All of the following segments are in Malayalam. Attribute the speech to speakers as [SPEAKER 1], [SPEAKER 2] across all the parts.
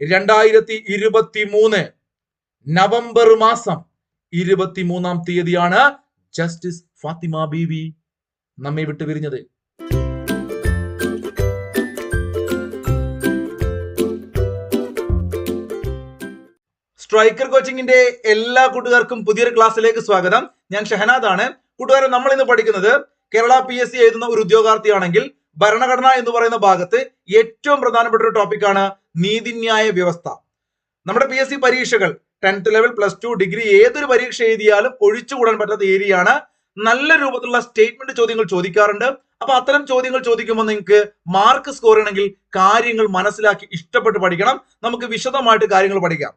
[SPEAKER 1] രണ്ടായിരത്തി ഇരുപത്തി മൂന്ന് നവംബർ മാസം ഇരുപത്തിമൂന്നാം തീയതിയാണ് ജസ്റ്റിസ് ഫാത്തിമ ബീവി നമ്മെ വിട്ടു പിരിഞ്ഞത് സ്ട്രൈക്കർ കോച്ചിങ്ങിന്റെ എല്ലാ കൂട്ടുകാർക്കും പുതിയൊരു ക്ലാസ്സിലേക്ക് സ്വാഗതം. ഞാൻ ഷഹനാദ് ആണ് കൂട്ടുകാരെ നമ്മൾ ഇന്ന് പഠിക്കുന്നത് കേരള പി എസ് സി എഴുതുന്ന ഒരു ഉദ്യോഗാർത്ഥിയാണെങ്കിൽ ഭരണഘടന എന്ന് പറയുന്ന ഭാഗത്ത് ഏറ്റവും പ്രധാനപ്പെട്ട ഒരു ടോപ്പിക്കാണ് നീതിന്യായ വ്യവസ്ഥ. നമ്മുടെ പി എസ് സി പരീക്ഷകൾ tenth level plus two degree ഏതൊരു പരീക്ഷ എഴുതിയാലും ഒഴിച്ചുകൂടാൻ പറ്റാത്ത ഏരിയയാണ് നല്ല രൂപത്തിലുള്ള സ്റ്റേറ്റ്മെന്റ് ചോദ്യങ്ങൾ ചോദിക്കാറുണ്ട്. അപ്പൊ അത്തരം ചോദ്യങ്ങൾ ചോദിക്കുമ്പോൾ നിങ്ങൾക്ക് മാർക്ക് സ്കോർ ചെയ്യണമെങ്കിൽ കാര്യങ്ങൾ മനസ്സിലാക്കി ഇഷ്ടപ്പെട്ട് പഠിക്കണം. നമുക്ക് വിശദമായിട്ട് കാര്യങ്ങൾ പഠിക്കാം.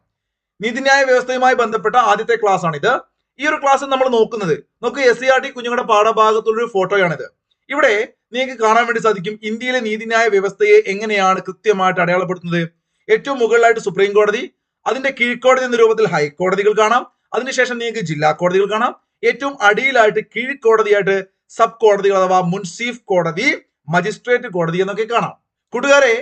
[SPEAKER 1] നീതിന്യായ വ്യവസ്ഥയുമായി ബന്ധപ്പെട്ട ആദ്യത്തെ ക്ലാസ് ആണിത്. ഈ ഒരു ക്ലാസ് നമ്മൾ നോക്കുന്നത്. നമുക്ക് എസ് സി ആർ ടി കുഞ്ഞുങ്ങളുടെ പാഠഭാഗത്തുള്ള ഒരു ഫോട്ടോയാണിത് ഇവിടെ നിങ്ങൾക്ക് കാണാൻ വേണ്ടി സാധിക്കും. ഇന്ത്യയിലെ നീതിന്യായ വ്യവസ്ഥയെ എങ്ങനെയാണ് കൃത്യമായിട്ട് അടയാളപ്പെടുത്തുന്നത്? ഏറ്റവും മുകളിലായിട്ട് സുപ്രീം കോടതി അതിന്റെ കീഴ്ക്കോടതി എന്ന രൂപത്തിൽ ഹൈക്കോടതികൾ കാണാം. അതിനുശേഷം നിങ്ങൾക്ക് ജില്ലാ കോടതികൾ കാണാം. ഏറ്റവും അടിയിലായിട്ട് കീഴ്ക്കോടതിയായിട്ട് സബ് കോടതികൾ അഥവാ മുൻസീഫ് കോടതി മജിസ്ട്രേറ്റ് കോടതി എന്നൊക്കെ കാണാം. കൂട്ടുകാരെ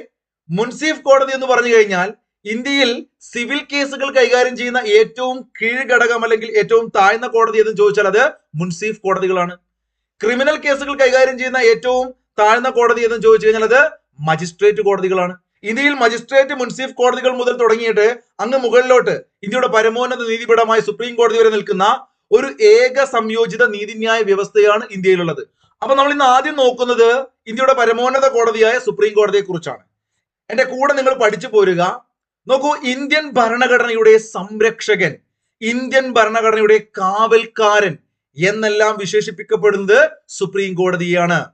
[SPEAKER 1] മുൻസീഫ് കോടതി എന്ന് പറഞ്ഞു കഴിഞ്ഞാൽ ഇന്ത്യയിൽ സിവിൽ കേസുകൾ കൈകാര്യം ചെയ്യുന്ന ഏറ്റവും കീഴ്ഘടകം അല്ലെങ്കിൽ ഏറ്റവും താഴ്ന്ന കോടതി എന്ന് ചോദിച്ചാൽ അത് മുൻസീഫ് കോടതികളാണ്. ക്രിമിനൽ കേസുകൾ കൈകാര്യം ചെയ്യുന്ന ഏറ്റവും താഴ്ന്ന കോടതി എന്ന് ചോദിച്ചു കഴിഞ്ഞാൽ അത് മജിസ്ട്രേറ്റ് കോടതികളാണ്. ഇന്ത്യയിൽ മജിസ്ട്രേറ്റ് മുൻസിഫ് കോടതികൾ മുതൽ തുടങ്ങിയിട്ട് അങ്ങ് മുകളിലോട്ട് ഇന്ത്യയുടെ പരമോന്നത നീതിപീഠമായ സുപ്രീം കോടതി വരെ നിൽക്കുന്ന ഒരു ഏക സംയോജിത നീതിന്യായ വ്യവസ്ഥയാണ് ഇന്ത്യയിലുള്ളത്. അപ്പൊ നമ്മൾ ഇന്ന് ആദ്യം നോക്കുന്നത് ഇന്ത്യയുടെ പരമോന്നത കോടതിയായ സുപ്രീം കോടതിയെ കുറിച്ചാണ്. എന്റെ കൂടെ നിങ്ങൾ പഠിച്ചു പോരുക. നോക്കൂ ഇന്ത്യൻ ഭരണഘടനയുടെ സംരക്ഷകൻ ഇന്ത്യൻ ഭരണഘടനയുടെ കാവൽക്കാരൻ എന്നെല്ലാം വിശേഷിപ്പിക്കപ്പെടുന്നത് സുപ്രീം കോടതിയാണ്.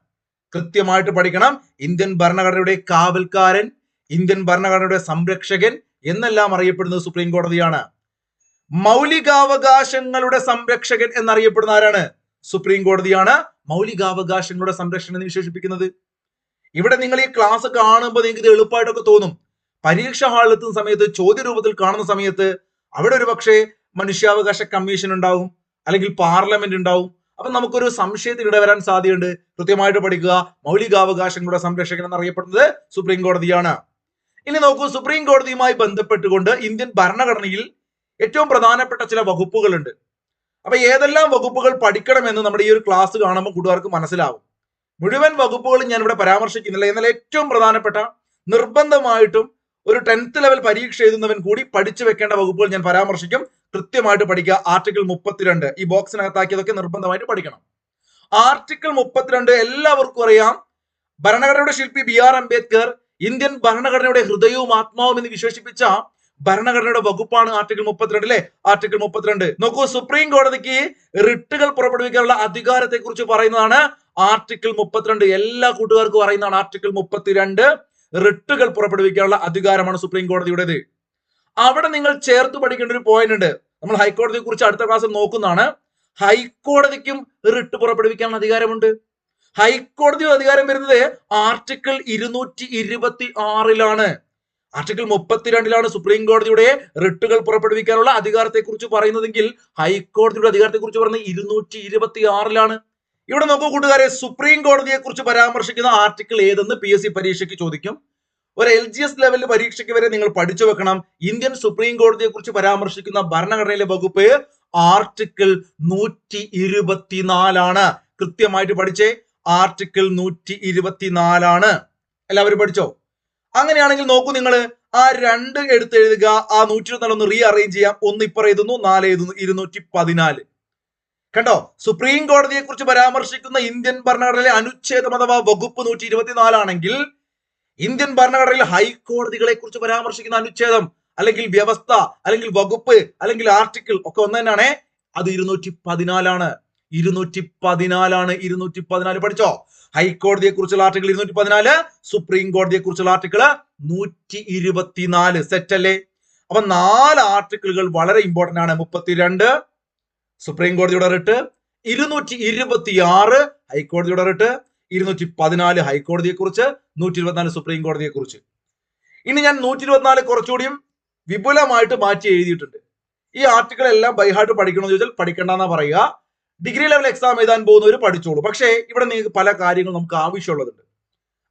[SPEAKER 1] കൃത്യമായിട്ട് പഠിക്കണം. ഇന്ത്യൻ ഭരണഘടനയുടെ കാവൽക്കാരൻ ഇന്ത്യൻ ഭരണഘടനയുടെ സംരക്ഷകൻ എന്നെല്ലാം അറിയപ്പെടുന്നത് സുപ്രീം കോടതിയാണ്. മൗലികാവകാശങ്ങളുടെ സംരക്ഷകൻ എന്നറിയപ്പെടുന്ന ആരാണ്? സുപ്രീം കോടതിയാണ് മൗലികാവകാശങ്ങളുടെ സംരക്ഷണം എന്ന് വിശേഷിപ്പിക്കുന്നത്. ഇവിടെ നിങ്ങൾ ഈ ക്ലാസ് കാണുമ്പോൾ നിങ്ങൾക്ക് ഇത് എളുപ്പമായിട്ടൊക്കെ തോന്നും. പരീക്ഷ ഹാളിൽ എത്തുന്ന സമയത്ത് ചോദ്യ രൂപത്തിൽ കാണുന്ന സമയത്ത് അവിടെ ഒരു പക്ഷേ മനുഷ്യാവകാശ കമ്മീഷൻ ഉണ്ടാവും. അല്ലെങ്കിൽ പാർലമെന്റ് ഉണ്ടാവും. അപ്പൊ നമുക്കൊരു സംശയത്തിൽ ഇടവരാൻ സാധ്യതയുണ്ട്. കൃത്യമായിട്ട് പഠിക്കുക. മൗലികാവകാശങ്ങളുടെ സംരക്ഷകൻ എന്നറിയപ്പെടുന്നത് സുപ്രീം കോടതിയാണ്. ഇനി നോക്കൂ സുപ്രീം കോടതിയുമായി ബന്ധപ്പെട്ടുകൊണ്ട് ഇന്ത്യൻ ഭരണഘടനയിൽ ഏറ്റവും പ്രധാനപ്പെട്ട ചില വകുപ്പുകളുണ്ട്. അപ്പൊ ഏതെല്ലാം വകുപ്പുകൾ പഠിക്കണമെന്ന് നമ്മുടെ ഈ ഒരു ക്ലാസ് കാണുമ്പോൾ കൂട്ടുകാർക്ക് മനസ്സിലാവും. മുഴുവൻ വകുപ്പുകളും ഞാൻ ഇവിടെ പരാമർശിക്കുന്നില്ല. എന്നാൽ ഏറ്റവും പ്രധാനപ്പെട്ട നിർബന്ധമായിട്ടും ഒരു ടെൻത്ത് ലെവൽ പരീക്ഷ എഴുതുന്നവൻ കൂടി പഠിച്ചു വെക്കേണ്ട വകുപ്പുകൾ ഞാൻ പരാമർശിക്കും. കൃത്യമായിട്ട് പഠിക്കുക. ആർട്ടിക്കിൾ മുപ്പത്തിരണ്ട്. ഈ ബോക്സിനകത്താക്കിയതൊക്കെ നിർബന്ധമായിട്ട് പഠിക്കണം. ആർട്ടിക്കിൾ മുപ്പത്തിരണ്ട് എല്ലാവർക്കും അറിയാം. ഭരണഘടനയുടെ ശില്പി ബി ആർ അംബേദ്കർ ഇന്ത്യൻ ഭരണഘടനയുടെ ഹൃദയവും ആത്മാവും എന്ന് വിശേഷിപ്പിച്ച ഭരണഘടനയുടെ വകുപ്പാണ് ആർട്ടിക്കിൾ മുപ്പത്തിരണ്ട് അല്ലെ ആർട്ടിക്കിൾ മുപ്പത്തിരണ്ട്. നോക്കൂ സുപ്രീം കോടതിക്ക് റിട്ടുകൾ പുറപ്പെടുവിക്കാനുള്ള അധികാരത്തെ കുറിച്ച് പറയുന്നതാണ് ആർട്ടിക്കിൾ മുപ്പത്തിരണ്ട്. എല്ലാ കൂട്ടുകാർക്കും പറയുന്നതാണ് ആർട്ടിക്കിൾ മുപ്പത്തിരണ്ട്. റിട്ടുകൾ പുറപ്പെടുവിക്കാനുള്ള അധികാരമാണ് സുപ്രീം കോടതിയുടേത്. അവിടെ നിങ്ങൾ ചേർത്ത് പഠിക്കേണ്ട ഒരു പോയിന്റ് ഉണ്ട്. നമ്മൾ ഹൈക്കോടതിയെ കുറിച്ച് അടുത്ത ക്ലാസ്സിൽ നോക്കുന്നതാണ്. ഹൈക്കോടതിക്കും റിട്ട് പുറപ്പെടുവിക്കാനുള്ള അധികാരമുണ്ട്. ഹൈക്കോടതി അധികാരം വരുന്നത് ആർട്ടിക്കിൾ ഇരുന്നൂറ്റി ഇരുപത്തി ആറിലാണ് ആർട്ടിക്കിൾ മുപ്പത്തിരണ്ടിലാണ് സുപ്രീം കോടതിയുടെ റിട്ടുകൾ പുറപ്പെടുവിക്കാനുള്ള അധികാരത്തെക്കുറിച്ച് പറയുന്നതെങ്കിൽ ഹൈക്കോടതിയുടെ അധികാരത്തെക്കുറിച്ച് പറയുന്നത് ഇരുന്നൂറ്റി ഇരുപത്തി ആറിലാണ് ഇവിടെ നോക്കൂ കൂട്ടുകാരെ സുപ്രീം കോടതിയെ കുറിച്ച് പരാമർശിക്കുന്ന ആർട്ടിക്കിൾ ഏതെന്ന് പി എസ് സി പരീക്ഷയ്ക്ക് ചോദിക്കും. ഒരു എൽ ജി എസ് ലെവലിൽ പരീക്ഷയ്ക്ക് വരെ നിങ്ങൾ പഠിച്ചു വെക്കണം. ഇന്ത്യൻ സുപ്രീം കോടതിയെ കുറിച്ച് പരാമർശിക്കുന്ന ഭരണഘടനയിലെ വകുപ്പ് ആർട്ടിക്കിൾ നൂറ്റി ഇരുപത്തിനാലാണ് കൃത്യമായിട്ട് പഠിച്ചേ ആർട്ടിക്കിൾ നൂറ്റി ഇരുപത്തിനാലാണ് എല്ലാവരും പഠിച്ചോ? അങ്ങനെയാണെങ്കിൽ നോക്കൂ നിങ്ങൾ ആ രണ്ട് എടുത്ത് എഴുതുക ആ നൂറ്റി ഇരുപത്തിനാല് ഒന്ന് റീ അറേഞ്ച് ചെയ്യാം. ഒന്ന് ഇപ്പറ എഴുതുന്നു നാല് എഴുതുന്നു ഇരുന്നൂറ്റി പതിനാല് കണ്ടോ? സുപ്രീം കോടതിയെ കുറിച്ച് പരാമർശിക്കുന്ന ഇന്ത്യൻ ഭരണഘടനയിലെ അനുച്ഛേദം അഥവാ വകുപ്പ് നൂറ്റി ഇരുപത്തിനാലാണെങ്കിൽ ഇന്ത്യൻ ഭരണഘടനയിൽ ഹൈക്കോടതികളെ കുറിച്ച് പരാമർശിക്കുന്ന അനുച്ഛേദം അല്ലെങ്കിൽ വ്യവസ്ഥ അല്ലെങ്കിൽ വകുപ്പ് അല്ലെങ്കിൽ ആർട്ടിക്കിൾ ഒക്കെ ഒന്ന് തന്നെയാണ്. അത് ഇരുന്നൂറ്റി പതിനാലാണ് ഇരുന്നൂറ്റി പതിനാലാണ് ഇരുന്നൂറ്റി പതിനാല് പഠിച്ചോ? ഹൈക്കോടതിയെ കുറിച്ചുള്ള ആർട്ടിക്കിൾ ഇരുന്നൂറ്റി പതിനാല് സുപ്രീം കോടതിയെ കുറിച്ചുള്ള ആർട്ടിക്കിൾ നൂറ്റി ഇരുപത്തിനാല് സെറ്റ് അല്ലേ അപ്പൊ നാല് ആർട്ടിക്കിളുകൾ വളരെ ഇമ്പോർട്ടന്റ് ആണ്. മുപ്പത്തിരണ്ട് സുപ്രീം കോടതിയുടെ റിട്ട് ഇരുന്നൂറ്റി ഇരുപത്തി ആറ് ഹൈക്കോടതിയുടെ റിട്ട് ഇരുന്നൂറ്റി പതിനാല് ഹൈക്കോടതിയെ കുറിച്ച് നൂറ്റി ഇരുപത്തിനാല് സുപ്രീം കോടതിയെ കുറിച്ച്. ഇനി ഞാൻ നൂറ്റി ഇരുപത്തിനാല് കുറച്ചുകൂടിയും വിപുലമായിട്ട് മാറ്റി എഴുതിയിട്ടുണ്ട്. ഈ ആർട്ടിക്കിൾ എല്ലാം ബൈഹാർട്ട് പഠിക്കണമെന്ന് ചോദിച്ചാൽ പഠിക്കണ്ടെന്നാ പറയുക. ഡിഗ്രി ലെവൽ എക്സാം എഴുതാൻ പോകുന്നവർ പഠിച്ചോളൂ. പക്ഷേ ഇവിടെ നിങ്ങൾക്ക് പല കാര്യങ്ങളും നമുക്ക് ആവശ്യമുള്ളതുണ്ട്.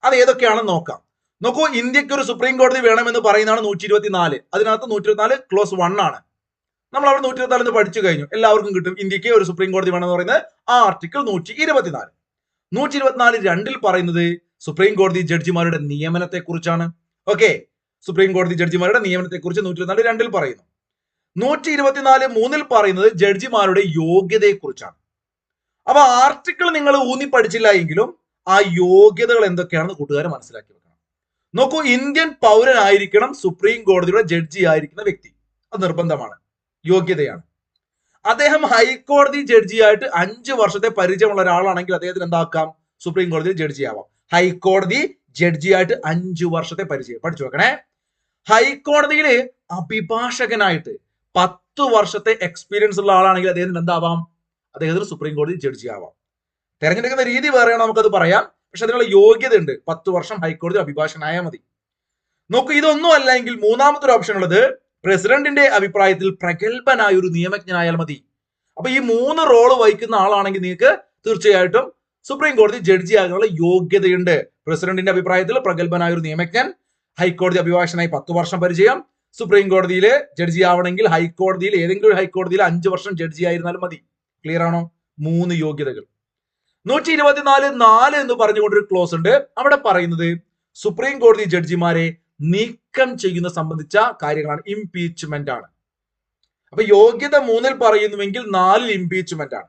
[SPEAKER 1] അത് ഏതൊക്കെയാണെന്ന് നോക്കാം. നോക്കൂ ഇന്ത്യയ്ക്ക് ഒരു സുപ്രീം കോടതി വേണമെന്ന് പറയുന്നതാണ് നൂറ്റി ഇരുപത്തിനാല് അതിനകത്ത് നൂറ്റി ഇരുപത്തിനാല് ക്ലോസ് വൺ ആണ്. നമ്മൾ അവിടെ നൂറ്റി ഇരുപത്തിനാലിന് പഠിച്ചു കഴിഞ്ഞു. എല്ലാവർക്കും കിട്ടും. ഇന്ത്യയ്ക്ക് ഒരു സുപ്രീം കോടതി വേണമെന്ന് പറയുന്നത് ആർട്ടിക്കിൾ നൂറ്റി ഇരുപത്തിനാല് നൂറ്റി ഇരുപത്തിനാല് രണ്ടിൽ പറയുന്നത് സുപ്രീം കോടതി ജഡ്ജിമാരുടെ നിയമനത്തെ കുറിച്ചാണ് ഓക്കെ സുപ്രീം കോടതി ജഡ്ജിമാരുടെ നിയമനത്തെ കുറിച്ച് നൂറ്റി ഇരുപത്തിനാല് രണ്ടിൽ പറയുന്നു. നൂറ്റി ഇരുപത്തിനാല് മൂന്നിൽ പറയുന്നത് ജഡ്ജിമാരുടെ യോഗ്യതയെ കുറിച്ചാണ് അപ്പൊ ആർട്ടിക്കിൾ നിങ്ങൾ ഊന്നി പഠിച്ചില്ല എങ്കിലും ആ യോഗ്യതകൾ എന്തൊക്കെയാണെന്ന് കൂട്ടുകാരെ മനസ്സിലാക്കി വെക്കണം. നോക്കൂ ഇന്ത്യൻ പൗരനായിരിക്കണം സുപ്രീം കോടതിയുടെ ജഡ്ജി ആയിരിക്കുന്ന വ്യക്തി. അത് നിർബന്ധമാണ്. യോഗ്യതയാണ്. അദ്ദേഹം ഹൈക്കോടതി ജഡ്ജിയായിട്ട് അഞ്ച് വർഷത്തെ പരിചയമുള്ള ഒരാളാണെങ്കിൽ അദ്ദേഹത്തിന് എന്താക്കാം? സുപ്രീം കോടതിയിൽ ജഡ്ജിയാവാം. ഹൈക്കോടതി ജഡ്ജിയായിട്ട് അഞ്ചു വർഷത്തെ പരിചയം. പഠിച്ചു വെക്കണേ ഹൈക്കോടതിയിൽ അഭിഭാഷകനായിട്ട് പത്ത് വർഷത്തെ എക്സ്പീരിയൻസ് ഉള്ള ആളാണെങ്കിൽ അദ്ദേഹത്തിന് എന്താവാം? അദ്ദേഹത്തിന് സുപ്രീം കോടതി ജഡ്ജി ആവാം തെരഞ്ഞെടുക്കുന്ന രീതി വേറെയാണ് നമുക്കത് പറയാം. പക്ഷെ അതിനുള്ള യോഗ്യത ഉണ്ട് പത്ത് വർഷം ഹൈക്കോടതി അഭിഭാഷകനായാൽ മതി. നോക്കൂ ഇതൊന്നും അല്ല എങ്കിൽ മൂന്നാമത്തെ ഒരു ഓപ്ഷൻ ഉള്ളത് പ്രസിഡന്റിന്റെ അഭിപ്രായത്തിൽ പ്രഗത്ഭനായ ഒരു നിയമജ്ഞനായാൽ മതി. അപ്പൊ ഈ മൂന്ന് റോൾ വഹിക്കുന്ന ആളാണെങ്കിൽ നിങ്ങൾക്ക് തീർച്ചയായിട്ടും സുപ്രീം കോടതി ജഡ്ജി ആകാനുള്ള യോഗ്യതയുണ്ട്. പ്രസിഡന്റിന്റെ അഭിപ്രായത്തിൽ പ്രഗത്ഭനായ ഒരു നിയമജ്ഞൻ ഹൈക്കോടതി അഭിഭാഷകനായി പത്ത് വർഷം പരിചയം. സുപ്രീം കോടതിയിലെ ജഡ്ജി ആവണമെങ്കിൽ ഹൈക്കോടതിയിൽ ഏതെങ്കിലും ഹൈക്കോടതിയിൽ അഞ്ചു വർഷം ജഡ്ജി ആയിരുന്നാലും മതി. ക്ലിയർ ആണോ? മൂന്ന് യോഗ്യതകൾ. നൂറ്റി ഇരുപത്തിനാല് നാല് എന്ന് പറഞ്ഞുകൊണ്ടൊരു ക്ലോസ് ഉണ്ട്. അവിടെ പറയുന്നത് സുപ്രീം കോടതി ജഡ്ജിമാരെ നീക്കം ചെയ്യുന്ന സംബന്ധിച്ച കാര്യങ്ങളാണ് ഇംപീച്ച്മെന്റ് ആണ്. അപ്പൊ യോഗ്യത മൂന്നിൽ പറയുന്നുവെങ്കിൽ നാലിൽ ഇംപീച്ച്മെന്റ് ആണ്.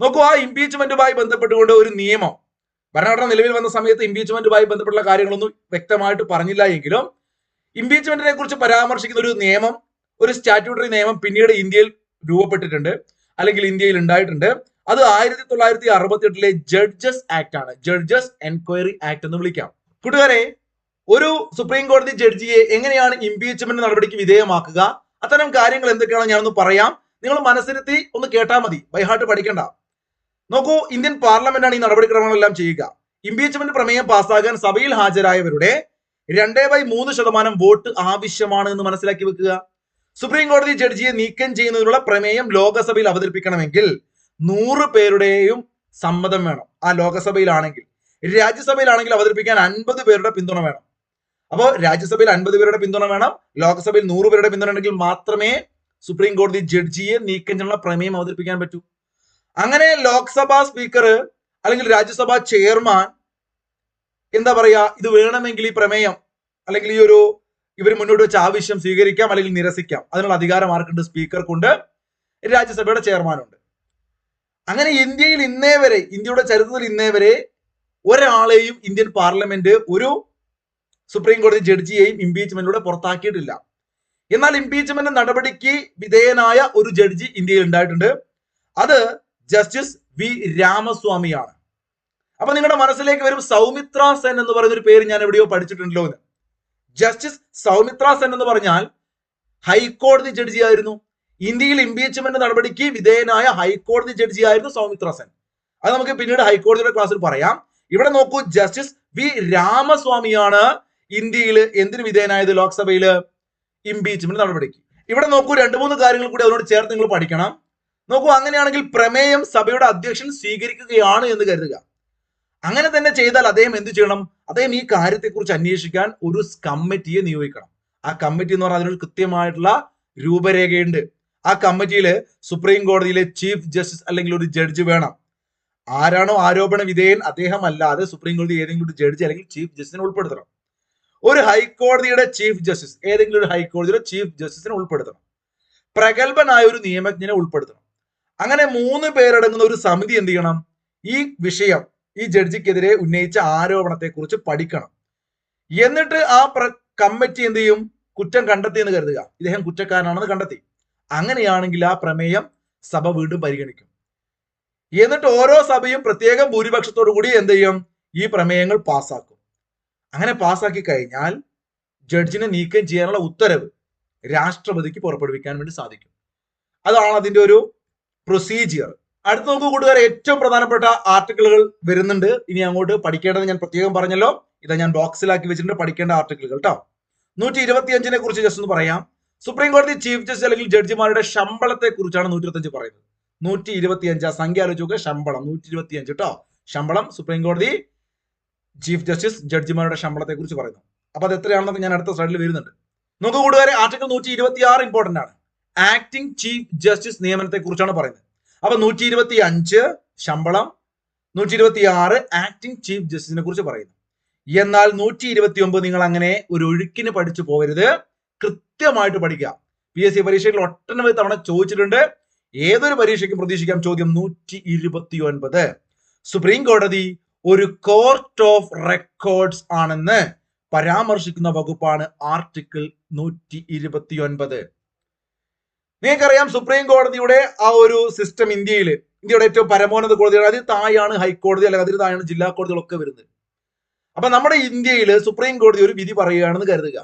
[SPEAKER 1] നോക്കൂ ആ ഇംപീച്ച്മെന്റുമായി ബന്ധപ്പെട്ടുകൊണ്ട് ഒരു നിയമം. ഭരണഘടന നിലവിൽ വന്ന സമയത്ത് ഇംപീച്ച്മെന്റുമായി ബന്ധപ്പെട്ടുള്ള കാര്യങ്ങളൊന്നും വ്യക്തമായിട്ട് പറഞ്ഞില്ല എങ്കിലും ഇംപീച്ച്മെന്റിനെ കുറിച്ച് പരാമർശിക്കുന്ന ഒരു നിയമം ഒരു സ്റ്റാറ്റ്യൂട്ടറി നിയമം പിന്നീട് ഇന്ത്യയിൽ രൂപപ്പെട്ടിട്ടുണ്ട് അല്ലെങ്കിൽ ഇന്ത്യയിൽ ഉണ്ടായിട്ടുണ്ട്. അത് ആയിരത്തി തൊള്ളായിരത്തി അറുപത്തി എട്ടിലെ ജഡ്ജസ് ആക്ട് ആണ്. ജഡ്ജസ് എൻക്വയറി ആക്ട് എന്ന് വിളിക്കാം. കൂട്ടുകാരെ ഒരു സുപ്രീം കോടതി ജഡ്ജിയെ എങ്ങനെയാണ് ഇംപീച്ച്മെന്റ് നടപടിക്ക് വിധേയമാക്കുക? അത്തരം കാര്യങ്ങൾ എന്തൊക്കെയാണെന്ന് ഞാനൊന്ന് പറയാം. നിങ്ങൾ മനസ്സിരുത്തി ഒന്ന് കേട്ടാൽ മതി. ബൈഹാർട്ട് പഠിക്കണ്ട. നോക്കൂ ഇന്ത്യൻ പാർലമെന്റാണ് ഈ നടപടിക്രമങ്ങളെല്ലാം ചെയ്യുക. ഇംപീച്ച്മെന്റ് പ്രമേയം പാസ്സാകാൻ സഭയിൽ ഹാജരായവരുടെ രണ്ടേ ബൈ മൂന്ന് ശതമാനം വോട്ട് ആവശ്യമാണ് എന്ന് മനസ്സിലാക്കി വെക്കുക. സുപ്രീം കോടതി ജഡ്ജിയെ നീക്കം ചെയ്യുന്നതിനുള്ള പ്രമേയം ലോകസഭയിൽ അവതരിപ്പിക്കണമെങ്കിൽ നൂറ് പേരുടെയും സമ്മതം വേണം. ആ ലോകസഭയിലാണെങ്കിൽ. രാജ്യസഭയിലാണെങ്കിൽ അവതരിപ്പിക്കാൻ അൻപത് പേരുടെ പിന്തുണ വേണം. അപ്പോൾ രാജ്യസഭയിൽ അൻപത് പേരുടെ പിന്തുണ വേണം. ലോക്സഭയിൽ നൂറ് പേരുടെ പിന്തുണ ഉണ്ടെങ്കിൽ മാത്രമേ സുപ്രീം കോടതി ജഡ്ജിയെ നീക്കം ചെയ്യാനുള്ള പ്രമേയം അവതരിപ്പിക്കാൻ പറ്റൂ. അങ്ങനെ ലോക്സഭാ സ്പീക്കർ അല്ലെങ്കിൽ രാജ്യസഭാ ചെയർമാൻ എന്താ പറയാ ഇത് വേണമെങ്കിൽ ഈ പ്രമേയം അല്ലെങ്കിൽ ഈ ഒരു ഇവർ മുന്നോട്ട് വെച്ച ആവശ്യം സ്വീകരിക്കാം അല്ലെങ്കിൽ നിരസിക്കാം. അതിനുള്ള അധികാരം ആർക്കുണ്ട്? സ്പീക്കർക്കുണ്ട്. രാജ്യസഭയുടെ ചെയർമാനുണ്ട്. അങ്ങനെ ഇന്ത്യയിൽ ഇന്നേ വരെ ഇന്ത്യയുടെ ചരിത്രത്തിൽ ഇന്നേ വരെ ഒരാളെയും ഇന്ത്യൻ പാർലമെന്റ് ഒരു സുപ്രീം കോടതി ജഡ്ജിയെയും ഇംപീച്ച്മെന്റിലൂടെ പുറത്താക്കിയിട്ടില്ല. എന്നാൽ ഇംപീച്ച്മെന്റ് നടപടിക്ക് വിധേയനായ ഒരു ജഡ്ജി ഇന്ത്യയിൽ ഉണ്ടായിട്ടുണ്ട്. അത് ജസ്റ്റിസ് വി രാമസ്വാമിയാണ്. അപ്പൊ നിങ്ങളുടെ മനസ്സിലേക്ക് വരും സൗമിത്ര സെൻ എന്ന് പറയുന്ന ഒരു പേര് ഞാൻ എവിടെയോ പഠിച്ചിട്ടുണ്ടല്ലോ എന്ന്. ജസ്റ്റിസ് സൗമിത്ര സെൻ എന്ന് പറഞ്ഞാൽ ഹൈക്കോടതി ജഡ്ജി ആയിരുന്നു. ഇന്ത്യയിൽ ഇംപീച്ച്മെന്റ് നടപടിക്ക് വിധേയനായ ഹൈക്കോടതി ജഡ്ജി ആയിരുന്നു സൗമിത്ര സെൻ. അത് നമുക്ക് പിന്നീട് ഹൈക്കോടതിയുടെ ക്ലാസ്സിൽ പറയാം. ഇവിടെ നോക്കൂ ജസ്റ്റിസ് വി രാമസ്വാമിയാണ് ഇന്ത്യയിൽ എന്തിനു വിധേയനായത് ലോക്സഭയിൽ ഇംപീച്ച്മെന്റ് നടപടിക്ക്. ഇവിടെ നോക്കൂ രണ്ട് മൂന്ന് കാര്യങ്ങൾ കൂടി അതിനോട് ചേർത്ത് നിങ്ങൾ പഠിക്കണം. നോക്കൂ അങ്ങനെയാണെങ്കിൽ പ്രമേയം സഭയുടെ അധ്യക്ഷൻ സ്വീകരിക്കുകയാണ് എന്ന് കരുതുക. അങ്ങനെ തന്നെ ചെയ്താൽ അദ്ദേഹം എന്ത് ചെയ്യണം? അദ്ദേഹം ഈ കാര്യത്തെക്കുറിച്ച് അന്വേഷിക്കാൻ ഒരു കമ്മിറ്റിയെ നിയോഗിക്കണം. ആ കമ്മിറ്റി എന്ന് പറഞ്ഞാൽ അതിനൊരു കൃത്യമായിട്ടുള്ള രൂപരേഖയുണ്ട്. ആ കമ്മിറ്റിയിൽ സുപ്രീം കോടതിയിലെ ചീഫ് ജസ്റ്റിസ് അല്ലെങ്കിൽ ഒരു ജഡ്ജ് വേണം. ആരാണോ ആരോപണ വിധേയൻ അദ്ദേഹം അല്ലാതെ സുപ്രീം കോടതി ഏതെങ്കിലും ഒരു ജഡ്ജ് അല്ലെങ്കിൽ ചീഫ് ജസ്റ്റിസിനെ ഉൾപ്പെടുത്തണം. ഒരു ഹൈക്കോടതിയുടെ ചീഫ് ജസ്റ്റിസ് ഏതെങ്കിലും ഒരു ഹൈക്കോടതിയുടെ ചീഫ് ജസ്റ്റിസിനെ ഉൾപ്പെടുത്തണം. പ്രഗത്ഭനായ ഒരു നിയമജ്ഞനെ ഉൾപ്പെടുത്തണം. അങ്ങനെ മൂന്ന് പേരടങ്ങുന്ന ഒരു സമിതി എന്ത് ചെയ്യണം? ഈ വിഷയം ഈ ജഡ്ജിക്കെതിരെ ഉന്നയിച്ച ആരോപണത്തെ കുറിച്ച് പഠിക്കണം. എന്നിട്ട് ആ കമ്മിറ്റി എന്ത് ചെയ്യും? കുറ്റം കണ്ടെത്തി എന്ന് കരുതുക. ഇദ്ദേഹം കുറ്റക്കാരനാണെന്ന് കണ്ടെത്തി. അങ്ങനെയാണെങ്കിൽ ആ പ്രമേയം സഭ വീണ്ടും പരിഗണിക്കും. എന്നിട്ട് ഓരോ സഭയും പ്രത്യേകം ഭൂരിപക്ഷത്തോടു കൂടി എന്ത് ചെയ്യും? ഈ പ്രമേയങ്ങൾ പാസ്സാക്കും അങ്ങനെ പാസ്സാക്കി കഴിഞ്ഞാൽ ജഡ്ജിനെ നീക്കം ചെയ്യാനുള്ള ഉത്തരവ് രാഷ്ട്രപതിക്ക് പുറപ്പെടുവിക്കാൻ വേണ്ടി സാധിക്കും. അതാണ് അതിന്റെ ഒരു പ്രൊസീജിയർ അടുത്ത നോക്കൂ കൂട്ടുകാർ ഏറ്റവും പ്രധാനപ്പെട്ട ആർട്ടിക്കിളുകൾ വരുന്നുണ്ട്. ഇനി അങ്ങോട്ട് പഠിക്കേണ്ടത് ഞാൻ പ്രത്യേകം പറഞ്ഞല്ലോ. ഇതാ ഞാൻ ബോക്സിലാക്കി വെച്ചിട്ടുണ്ട് പഠിക്കേണ്ട ആർട്ടിക്കിളുകൾ കേട്ടോ നൂറ്റി ഇരുപത്തിയഞ്ചിനെ കുറിച്ച് ജസ്റ്റ് ഒന്ന് പറയാം. സുപ്രീം കോടതി ചീഫ് ജസ്റ്റിസ് അല്ലെങ്കിൽ ജഡ്ജിമാരുടെ ശമ്പളത്തെ കുറിച്ചാണ് നൂറ്റി ഇരുപത്തിയഞ്ച് പറയുന്നത്. നൂറ്റി ഇരുപത്തിയഞ്ച് ആ സംഖ്യ ആലോചിക്കുക ശമ്പളം നൂറ്റി ഇരുപത്തിയഞ്ച് കേട്ടോ ശമ്പളം സുപ്രീം കോടതി ചീഫ് ജസ്റ്റിസ് ജഡ്ജിമാരുടെ ശമ്പളത്തെ കുറിച്ച് പറയുന്നു. അപ്പൊ അത് എത്രയാണെന്നൊക്കെ ഞാൻ അടുത്ത സ്ലൈഡിൽ വരുന്നുണ്ട്. നമുക്ക് കൂട്ടുകാരെ ആർട്ടിക്കിൾ നൂറ്റി ഇരുപത്തി ആറ് ഇമ്പോർട്ടന്റ് ആണ്. ആക്ടിംഗ് ചീഫ് ജസ്റ്റിസ് നിയമനത്തെ കുറിച്ചാണ് പറയുന്നത്. അപ്പൊ നൂറ്റി ഇരുപത്തി അഞ്ച് ശമ്പളം നൂറ്റി ഇരുപത്തി ആറ് ആക്ടിംഗ് ചീഫ് ജസ്റ്റിസിനെ കുറിച്ച് പറയുന്നു. എന്നാൽ നൂറ്റി ഇരുപത്തി ഒമ്പത് നിങ്ങൾ അങ്ങനെ ഒരു ഒഴുക്കിന് പഠിച്ചു പോകരുത്. കൃത്യമായിട്ട് പഠിക്കുക. പി എസ് സി പരീക്ഷയിൽ ഒട്ടനവധി തവണ ചോദിച്ചിട്ടുണ്ട്. ഏതൊരു പരീക്ഷയ്ക്കും പ്രതീക്ഷിക്കാം ചോദ്യം നൂറ്റി ഇരുപത്തി ഒൻപത് സുപ്രീം കോടതി ഒരു കോർട്ട് ഓഫ് റെക്കോർഡ്സ് ആണെന്ന് പരാമർശിക്കുന്ന വകുപ്പാണ് ആർട്ടിക്കിൾ നൂറ്റി ഇരുപത്തി ഒൻപത് നിങ്ങൾക്കറിയാം സുപ്രീം കോടതിയുടെ ആ ഒരു സിസ്റ്റം ഇന്ത്യയിൽ ഇന്ത്യയുടെ ഏറ്റവും പരമോന്നത കോടതിയാണ് അതിൽ താഴെയാണ് ഹൈക്കോടതി അല്ലെങ്കിൽ അതിൽ താഴെയാണ് ജില്ലാ കോടതികളൊക്കെ വരുന്നത്. അപ്പൊ നമ്മുടെ ഇന്ത്യയിൽ സുപ്രീം കോടതി ഒരു വിധി പറയുകയാണെന്ന് കരുതുക.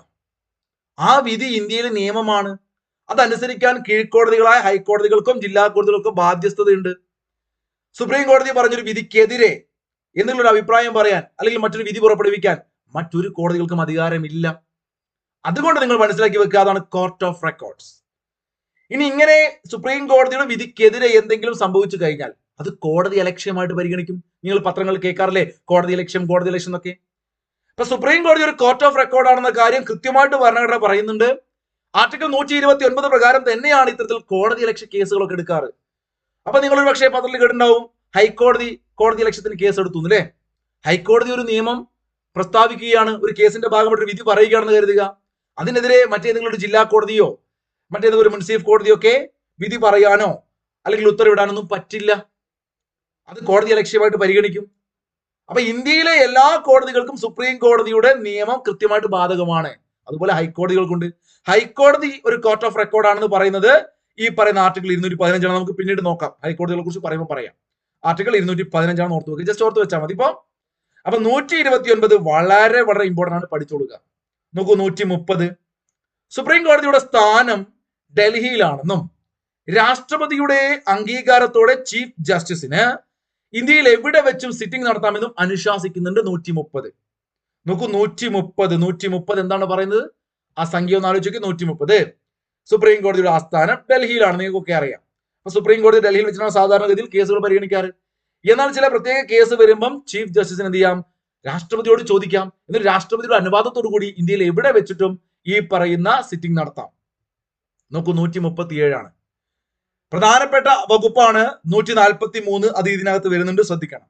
[SPEAKER 1] ആ വിധി ഇന്ത്യയിൽ നിയമമാണ്. അതനുസരിക്കാൻ കീഴ്ക്കോടതികളായ ഹൈക്കോടതികൾക്കും ജില്ലാ കോടതികൾക്കും ബാധ്യസ്ഥതയുണ്ട്. സുപ്രീം കോടതി പറഞ്ഞൊരു വിധിക്കെതിരെ എന്നുള്ളൊരു അഭിപ്രായം പറയാൻ അല്ലെങ്കിൽ മറ്റൊരു വിധി പുറപ്പെടുവിക്കാൻ മറ്റൊരു കോടതികൾക്കും അധികാരമില്ല. അതുകൊണ്ട് നിങ്ങൾ മനസ്സിലാക്കി വെക്കുക അതാണ് കോർട്ട് ഓഫ് റെക്കോർഡ്സ് ഇനി ഇങ്ങനെ സുപ്രീം കോടതിയുടെ വിധിക്കെതിരെ എന്തെങ്കിലും സംഭവിച്ചു കഴിഞ്ഞാൽ അത് കോടതി അലക്ഷ്യമായിട്ട് പരിഗണിക്കും. നിങ്ങൾ പത്രങ്ങൾ കേൾക്കാറില്ലേ? കോടതി ലക്ഷ്യം കോടതി ലക്ഷ്യം എന്നൊക്കെ. ഇപ്പൊ സുപ്രീം കോടതി ഒരു കോർട്ട് ഓഫ് റെക്കോർഡ് ആണെന്ന കാര്യം കൃത്യമായിട്ട് ഭരണഘടന പറയുന്നുണ്ട്. ആർട്ടിക്കിൾ നൂറ്റി ഇരുപത്തി ഒൻപത് പ്രകാരം തന്നെയാണ് ഇത്തരത്തിൽ കോടതി ലക്ഷ്യ കേസുകളൊക്കെ എടുക്കാറ്. അപ്പൊ നിങ്ങൾ ഒരു പക്ഷേ പത്രത്തിൽ കേട്ടിട്ടുണ്ടാവും ഹൈക്കോടതി കോടതി ലക്ഷ്യത്തിന് കേസ് എടുത്തു അല്ലേ ഹൈക്കോടതി ഒരു നിയമം പ്രസ്താവിക്കുകയാണ്. ഒരു കേസിന്റെ ഭാഗമായിട്ട് ഒരു വിധി പറയുകയാണെന്ന് കരുതുക. അതിനെതിരെ മറ്റേതെങ്കിലും ഒരു ജില്ലാ കോടതിയോ മറ്റേതെങ്കിലും ഒരു മുൻസിഫ് കോടതിയോ ഒക്കെ വിധി പറയാനോ അല്ലെങ്കിൽ ഉത്തരവിടാനൊന്നും പറ്റില്ല. അത് കോടതി ലക്ഷ്യമായിട്ട് പരിഗണിക്കും. അപ്പൊ ഇന്ത്യയിലെ എല്ലാ കോടതികൾക്കും സുപ്രീം കോടതിയുടെ നിയമം കൃത്യമായിട്ട് ബാധകമാണ്. അതുപോലെ ഹൈക്കോടതികൾക്കുണ്ട്. ഹൈക്കോടതി ഒരു കോർട്ട് ഓഫ് റെക്കോർഡാണെന്ന് പറയുന്നത് ഈ പറയുന്ന ആർട്ടിക്കിൾ ഇരുന്നൂറ്റി പതിനഞ്ചാണ്. നമുക്ക് പിന്നീട് നോക്കാം. ഹൈക്കോടതികളെ കുറിച്ച് പറയുമ്പോൾ പറയാം. ആർട്ടിക്കിൾ ഇരുന്നൂറ്റി പതിനഞ്ചാണ് ഓർത്ത് വെക്കുക ജസ്റ്റ് ഓർത്ത് വെച്ചാൽ മതി. ഇപ്പൊ അപ്പൊ നൂറ്റി ഇരുപത്തി ഒൻപത് വളരെ വളരെ ഇമ്പോർട്ടന്റ് ആണ് പഠിച്ചു കൊടുക്കുക. നോക്കൂ നൂറ്റി മുപ്പത് സുപ്രീം കോടതിയുടെ സ്ഥാനം ഡൽഹിയിലാണെന്നും രാഷ്ട്രപതിയുടെ അംഗീകാരത്തോടെ ചീഫ് ജസ്റ്റിസിന് ഇന്ത്യയിൽ എവിടെ വെച്ചും സിറ്റിംഗ് നടത്താമെന്നും അനുശാസിക്കുന്നുണ്ട് നൂറ്റി മുപ്പത് നോക്കൂ നൂറ്റി മുപ്പത് നൂറ്റി മുപ്പത് എന്താണ് പറയുന്നത്? ആ സംഖ്യ ഒന്ന് ആലോചിക്കുക നൂറ്റി മുപ്പത് സുപ്രീം കോടതിയുടെ ആസ്ഥാനം ഡൽഹിയിലാണ് നിങ്ങൾക്കൊക്കെ അറിയാം. സുപ്രീം കോടതി ഡൽഹിയിൽ വെച്ചാണ് സാധാരണഗതിയിൽ കേസുകൾ പരിഗണിക്കാറ്. എന്നാൽ ചില പ്രത്യേക കേസ് വരുമ്പം ചീഫ് ജസ്റ്റിസിന് എന്ത് ചെയ്യാം? രാഷ്ട്രപതിയോട് ചോദിക്കാം. എന്നിട്ട് രാഷ്ട്രപതിയുടെ അനുവാദത്തോടു കൂടി ഇന്ത്യയിൽ എവിടെ വെച്ചിട്ടും ഈ പറയുന്ന സിറ്റിംഗ് നടത്താം. നോക്കൂ നൂറ്റി മുപ്പത്തി ഏഴാണ് പ്രധാനപ്പെട്ട വകുപ്പാണ് നൂറ്റി നാൽപ്പത്തി മൂന്ന് അത് ഇതിനകത്ത് വരുന്നുണ്ട് ശ്രദ്ധിക്കണം.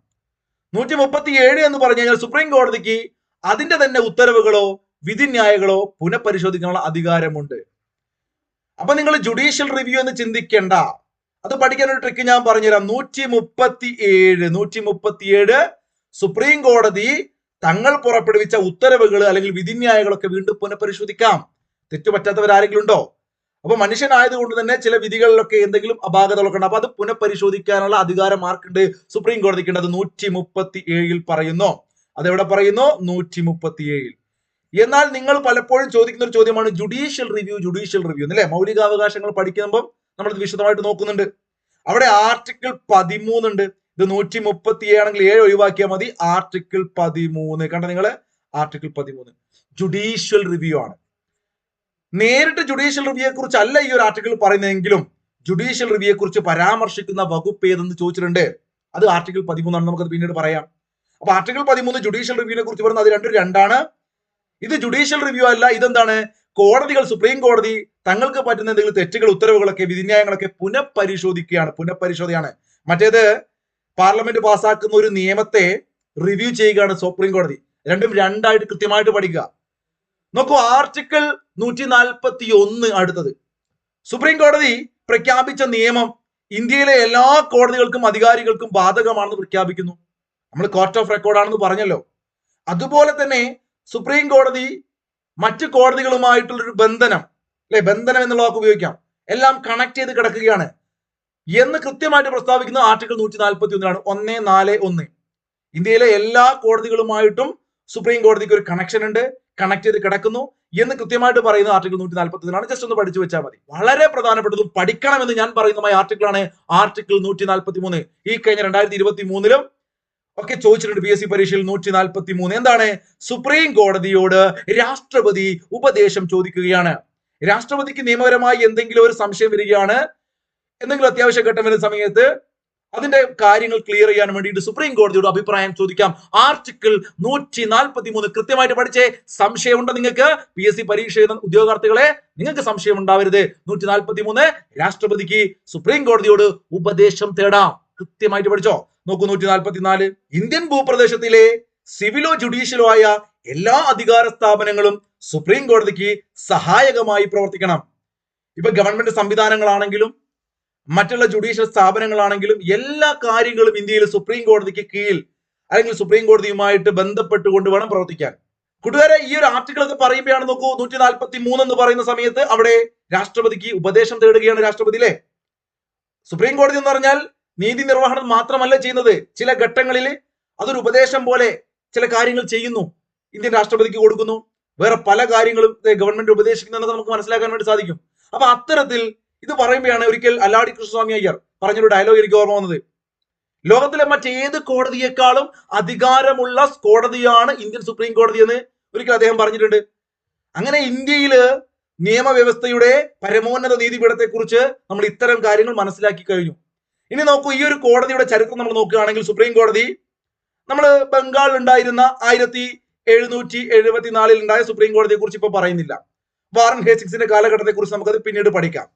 [SPEAKER 1] നൂറ്റി മുപ്പത്തി ഏഴ് എന്ന് പറഞ്ഞു കഴിഞ്ഞാൽ സുപ്രീം കോടതിക്ക് അതിന്റെ തന്നെ ഉത്തരവുകളോ വിധിന്യായകളോ പുനഃപരിശോധിക്കാനുള്ള അധികാരമുണ്ട്. അപ്പൊ നിങ്ങൾ ജുഡീഷ്യൽ റിവ്യൂ എന്ന് ചിന്തിക്കേണ്ട. അത് പഠിക്കാൻ ഒരു ട്രിക്ക് ഞാൻ പറഞ്ഞുതരാം. നൂറ്റി മുപ്പത്തി ഏഴ് നൂറ്റി മുപ്പത്തി ഏഴ് സുപ്രീം കോടതി തങ്ങൾ പുറപ്പെടുവിച്ച ഉത്തരവുകൾ അല്ലെങ്കിൽ വിധിന്യായകളൊക്കെ വീണ്ടും പുനഃപരിശോധിക്കാം. തെറ്റുപറ്റാത്തവരാരെങ്കിലും ഉണ്ടോ അപ്പൊ മനുഷ്യനായതുകൊണ്ട് തന്നെ ചില വിധികളിലൊക്കെ എന്തെങ്കിലും അപാകതകളൊക്കെ ഉണ്ട്. അപ്പൊ അത് പുനഃപരിശോധിക്കാനുള്ള അധികാരം ആർക്കുണ്ട് സുപ്രീം കോടതിക്ക് ഉണ്ട് അത് നൂറ്റി മുപ്പത്തി ഏഴിൽ പറയുന്നു. അതെവിടെ പറയുന്നു? നൂറ്റി മുപ്പത്തി ഏഴിൽ എന്നാൽ നിങ്ങൾ പലപ്പോഴും ചോദിക്കുന്ന ഒരു ചോദ്യമാണ് ജുഡീഷ്യൽ റിവ്യൂ ജുഡീഷ്യൽ റിവ്യൂ അല്ലേ മൗലികാവകാശങ്ങൾ പഠിക്കുമ്പോൾ നമ്മൾ ഇത് വിശദമായിട്ട് നോക്കുന്നുണ്ട്. അവിടെ ആർട്ടിക്കിൾ പതിമൂന്നുണ്ട്. ഇത് നൂറ്റി മുപ്പത്തി ഏഴാണെങ്കിൽ ഏഴ് ഒഴിവാക്കിയാൽ മതി. ആർട്ടിക്കിൾ പതിമൂന്ന്. കണ്ട നിങ്ങൾ? ആർട്ടിക്കിൾ പതിമൂന്ന്. ജുഡീഷ്യൽ റിവ്യൂ ആണ്. നേരിട്ട് ജുഡീഷ്യൽ റിവ്യൂയെ കുറിച്ച് അല്ല ഈ ഒരു ആർട്ടിക്കിൾ പറയുന്നതെങ്കിലും ജുഡീഷ്യൽ റിവ്യൂയെ കുറിച്ച് പരാമർശിക്കുന്ന വകുപ്പ് ഏതെന്ന് ചോദിച്ചിട്ടുണ്ട്. അത് ആർട്ടിക്കിൾ പതിമൂന്നാണ്. നമുക്കത് പിന്നീട് പറയാം. അപ്പൊ ആർട്ടിക്കിൾ പതിമൂന്ന് ജുഡീഷ്യൽ റിവ്യൂവിനെ കുറിച്ച് പറയുന്നത് അത് രണ്ടും രണ്ടാണ്. ഇത് ജുഡീഷ്യൽ റിവ്യൂ അല്ല. ഇതെന്താണ്? കോടതികൾ സുപ്രീം കോടതി തങ്ങൾക്ക് പറ്റുന്ന എന്തെങ്കിലും തെറ്റുകൾ ഉത്തരവുകളൊക്കെ വിധിന്യായങ്ങളൊക്കെ പുനഃപരിശോധിക്കുകയാണ്. പുനഃപരിശോധനയാണ്. മറ്റേത് പാർലമെന്റ് പാസ്സാക്കുന്ന ഒരു നിയമത്തെ റിവ്യൂ ചെയ്യുകയാണ് സുപ്രീം കോടതി. രണ്ടും രണ്ടായിട്ട് കൃത്യമായിട്ട് പഠിക്കുക. നോക്കൂ ആർട്ടിക്കിൾ നൂറ്റി നാൽപ്പത്തി ഒന്ന് അടുത്തത്. സുപ്രീം കോടതി പ്രഖ്യാപിച്ച നിയമം ഇന്ത്യയിലെ എല്ലാ കോടതികൾക്കും അധികാരികൾക്കും ബാധകമാണെന്ന് പ്രഖ്യാപിക്കുന്നു. നമ്മൾ കോർട്ട് ഓഫ് റെക്കോർഡ് ആണെന്ന് പറഞ്ഞല്ലോ. അതുപോലെ തന്നെ സുപ്രീം കോടതി മറ്റ് കോടതികളുമായിട്ടുള്ളൊരു ബന്ധനം അല്ലെ? ബന്ധനം എന്നുള്ള വാക്ക് ഉപയോഗിക്കാം. എല്ലാം കണക്ട് ചെയ്ത് കിടക്കുകയാണ്. എന്ന് കൃത്യമായിട്ട് പ്രസ്താവിക്കുന്ന ആർട്ടിക്കിൾ നൂറ്റി നാൽപ്പത്തി ഒന്നിലാണ് ഒന്ന് നാല് ഒന്ന്. ഇന്ത്യയിലെ എല്ലാ കോടതികളുമായിട്ടും സുപ്രീം കോടതിക്ക് ഒരു കണക്ഷൻ ഉണ്ട് കണക്ട് ചെയ്ത് കിടക്കുന്നു എന്ന് കൃത്യമായിട്ട് പറയുന്ന ആർട്ടിക്കിൾ നൂറ്റി നാൽപ്പത്തി ഒന്നിലാണ് ജസ്റ്റ് ഒന്ന് പഠിച്ചു വെച്ചാൽ മതി. വളരെ പ്രധാനപ്പെട്ടതും പഠിക്കണമെന്ന് ഞാൻ പറയുന്നതുമായ ആർട്ടിക്കിളാണ് ആർട്ടിക്കിൾ നൂറ്റി നാൽപ്പത്തി മൂന്ന് ഈ കഴിഞ്ഞ രണ്ടായിരത്തി ഇരുപത്തി മൂന്നിലും ഒക്കെ ചോദിച്ചിട്ടുണ്ട് പി എസ് സി പരീക്ഷയിൽ നൂറ്റി നാൽപ്പത്തി മൂന്ന് എന്താണ്? സുപ്രീം കോടതിയോട് രാഷ്ട്രപതി ഉപദേശം ചോദിക്കുകയാണ്. രാഷ്ട്രപതിക്ക് നിയമപരമായി എന്തെങ്കിലും ഒരു സംശയം വരികയാണ്. എന്തെങ്കിലും അത്യാവശ്യ ഘട്ടം വരുന്ന സമയത്ത് അതിന്റെ കാര്യങ്ങൾ ക്ലിയർ ചെയ്യാൻ വേണ്ടിയിട്ട് സുപ്രീം കോടതിയോട് അഭിപ്രായം ചോദിക്കാം. ആർട്ടിക്കിൾ നൂറ്റി നാൽപ്പത്തി മൂന്ന് കൃത്യമായിട്ട് പഠിച്ചേ സംശയമുണ്ടോ നിങ്ങൾക്ക്? പി എസ് സി പരീക്ഷ എഴുതുന്ന ഉദ്യോഗാർത്ഥികളെ നിങ്ങൾക്ക് സംശയം ഉണ്ടാവരുത്. നൂറ്റി നാൽപ്പത്തി മൂന്ന് രാഷ്ട്രപതിക്ക് സുപ്രീം കോടതിയോട് ഉപദേശം തേടാം. കൃത്യമായിട്ട് പഠിച്ചോ? നോക്കൂ നൂറ്റി നാൽപ്പത്തിനാല് ഇന്ത്യൻ ഭൂപ്രദേശത്തിലെ സിവിലോ ജുഡീഷ്യലോ ആയ എല്ലാ അധികാര സ്ഥാപനങ്ങളും സുപ്രീം കോടതിക്ക് സഹായകമായി പ്രവർത്തിക്കണം. ഇപ്പൊ ഗവൺമെന്റ് സംവിധാനങ്ങളാണെങ്കിലും മറ്റുള്ള ജുഡീഷ്യൽ സ്ഥാപനങ്ങളാണെങ്കിലും എല്ലാ കാര്യങ്ങളും ഇന്ത്യയിൽ സുപ്രീം കോടതിക്ക് കീഴിൽ അല്ലെങ്കിൽ സുപ്രീം കോടതിയുമായിട്ട് ബന്ധപ്പെട്ടുകൊണ്ട് വേണം പ്രവർത്തിക്കാൻ. കൂട്ടുകാരെ ഈ ഒരു ആർട്ടിക്കിൾ ഒക്കെ പറയുമ്പോഴാണ് നോക്കൂ നൂറ്റി നാൽപ്പത്തി മൂന്ന് എന്ന് പറയുന്ന സമയത്ത് അവിടെ രാഷ്ട്രപതിക്ക് ഉപദേശം തേടുകയാണ് രാഷ്ട്രപതി അല്ലേ? സുപ്രീം കോടതി എന്ന് പറഞ്ഞാൽ നീതി നിർവഹണം മാത്രമല്ല ചെയ്യുന്നത്. ചില ഘട്ടങ്ങളിൽ അതൊരു ഉപദേശം പോലെ ചില കാര്യങ്ങൾ ചെയ്യുന്നു. ഇന്ത്യൻ രാഷ്ട്രപതിക്ക് കൊടുക്കുന്നു. വേറെ പല കാര്യങ്ങളും ഗവൺമെന്റ് ഉപദേശിക്കുന്നതെന്ന് നമുക്ക് മനസ്സിലാക്കാൻ വേണ്ടി സാധിക്കും. അപ്പൊ അത്തരത്തിൽ ഇത് പറയുമ്പോഴാണ് ഒരിക്കൽ അല്ലാടി കൃഷ്ണസ്വാമി അയ്യർ പറഞ്ഞൊരു ഡയലോഗ് എനിക്ക് ഓർമ്മ വന്നത്. ലോകത്തിലെ മറ്റേത് കോടതിയേക്കാളും അധികാരമുള്ള കോടതിയാണ് ഇന്ത്യൻ സുപ്രീം കോടതി എന്ന് ഒരിക്കൽ അദ്ദേഹം പറഞ്ഞിട്ടുണ്ട്. അങ്ങനെ ഇന്ത്യയിൽ നിയമവ്യവസ്ഥയുടെ പരമോന്നത നീതിപീഠത്തെ കുറിച്ച് നമ്മൾ ഇത്തരം കാര്യങ്ങൾ മനസ്സിലാക്കി കഴിഞ്ഞു. ഇനി നോക്കൂ ഈ ഒരു കോടതിയുടെ ചരിത്രം നമ്മൾ നോക്കുകയാണെങ്കിൽ സുപ്രീം കോടതി നമ്മൾ ബംഗാളിൽ ഉണ്ടായിരുന്ന ആയിരത്തി എഴുന്നൂറ്റി എഴുപത്തിനാലിൽ ഉണ്ടായ സുപ്രീം കോടതിയെ കുറിച്ച് ഇപ്പൊ പറയുന്നില്ല. വാറൻ ഹേസിക്സിന്റെ കാലഘട്ടത്തെ കുറിച്ച് നമുക്കത് പിന്നീട് പഠിക്കാം.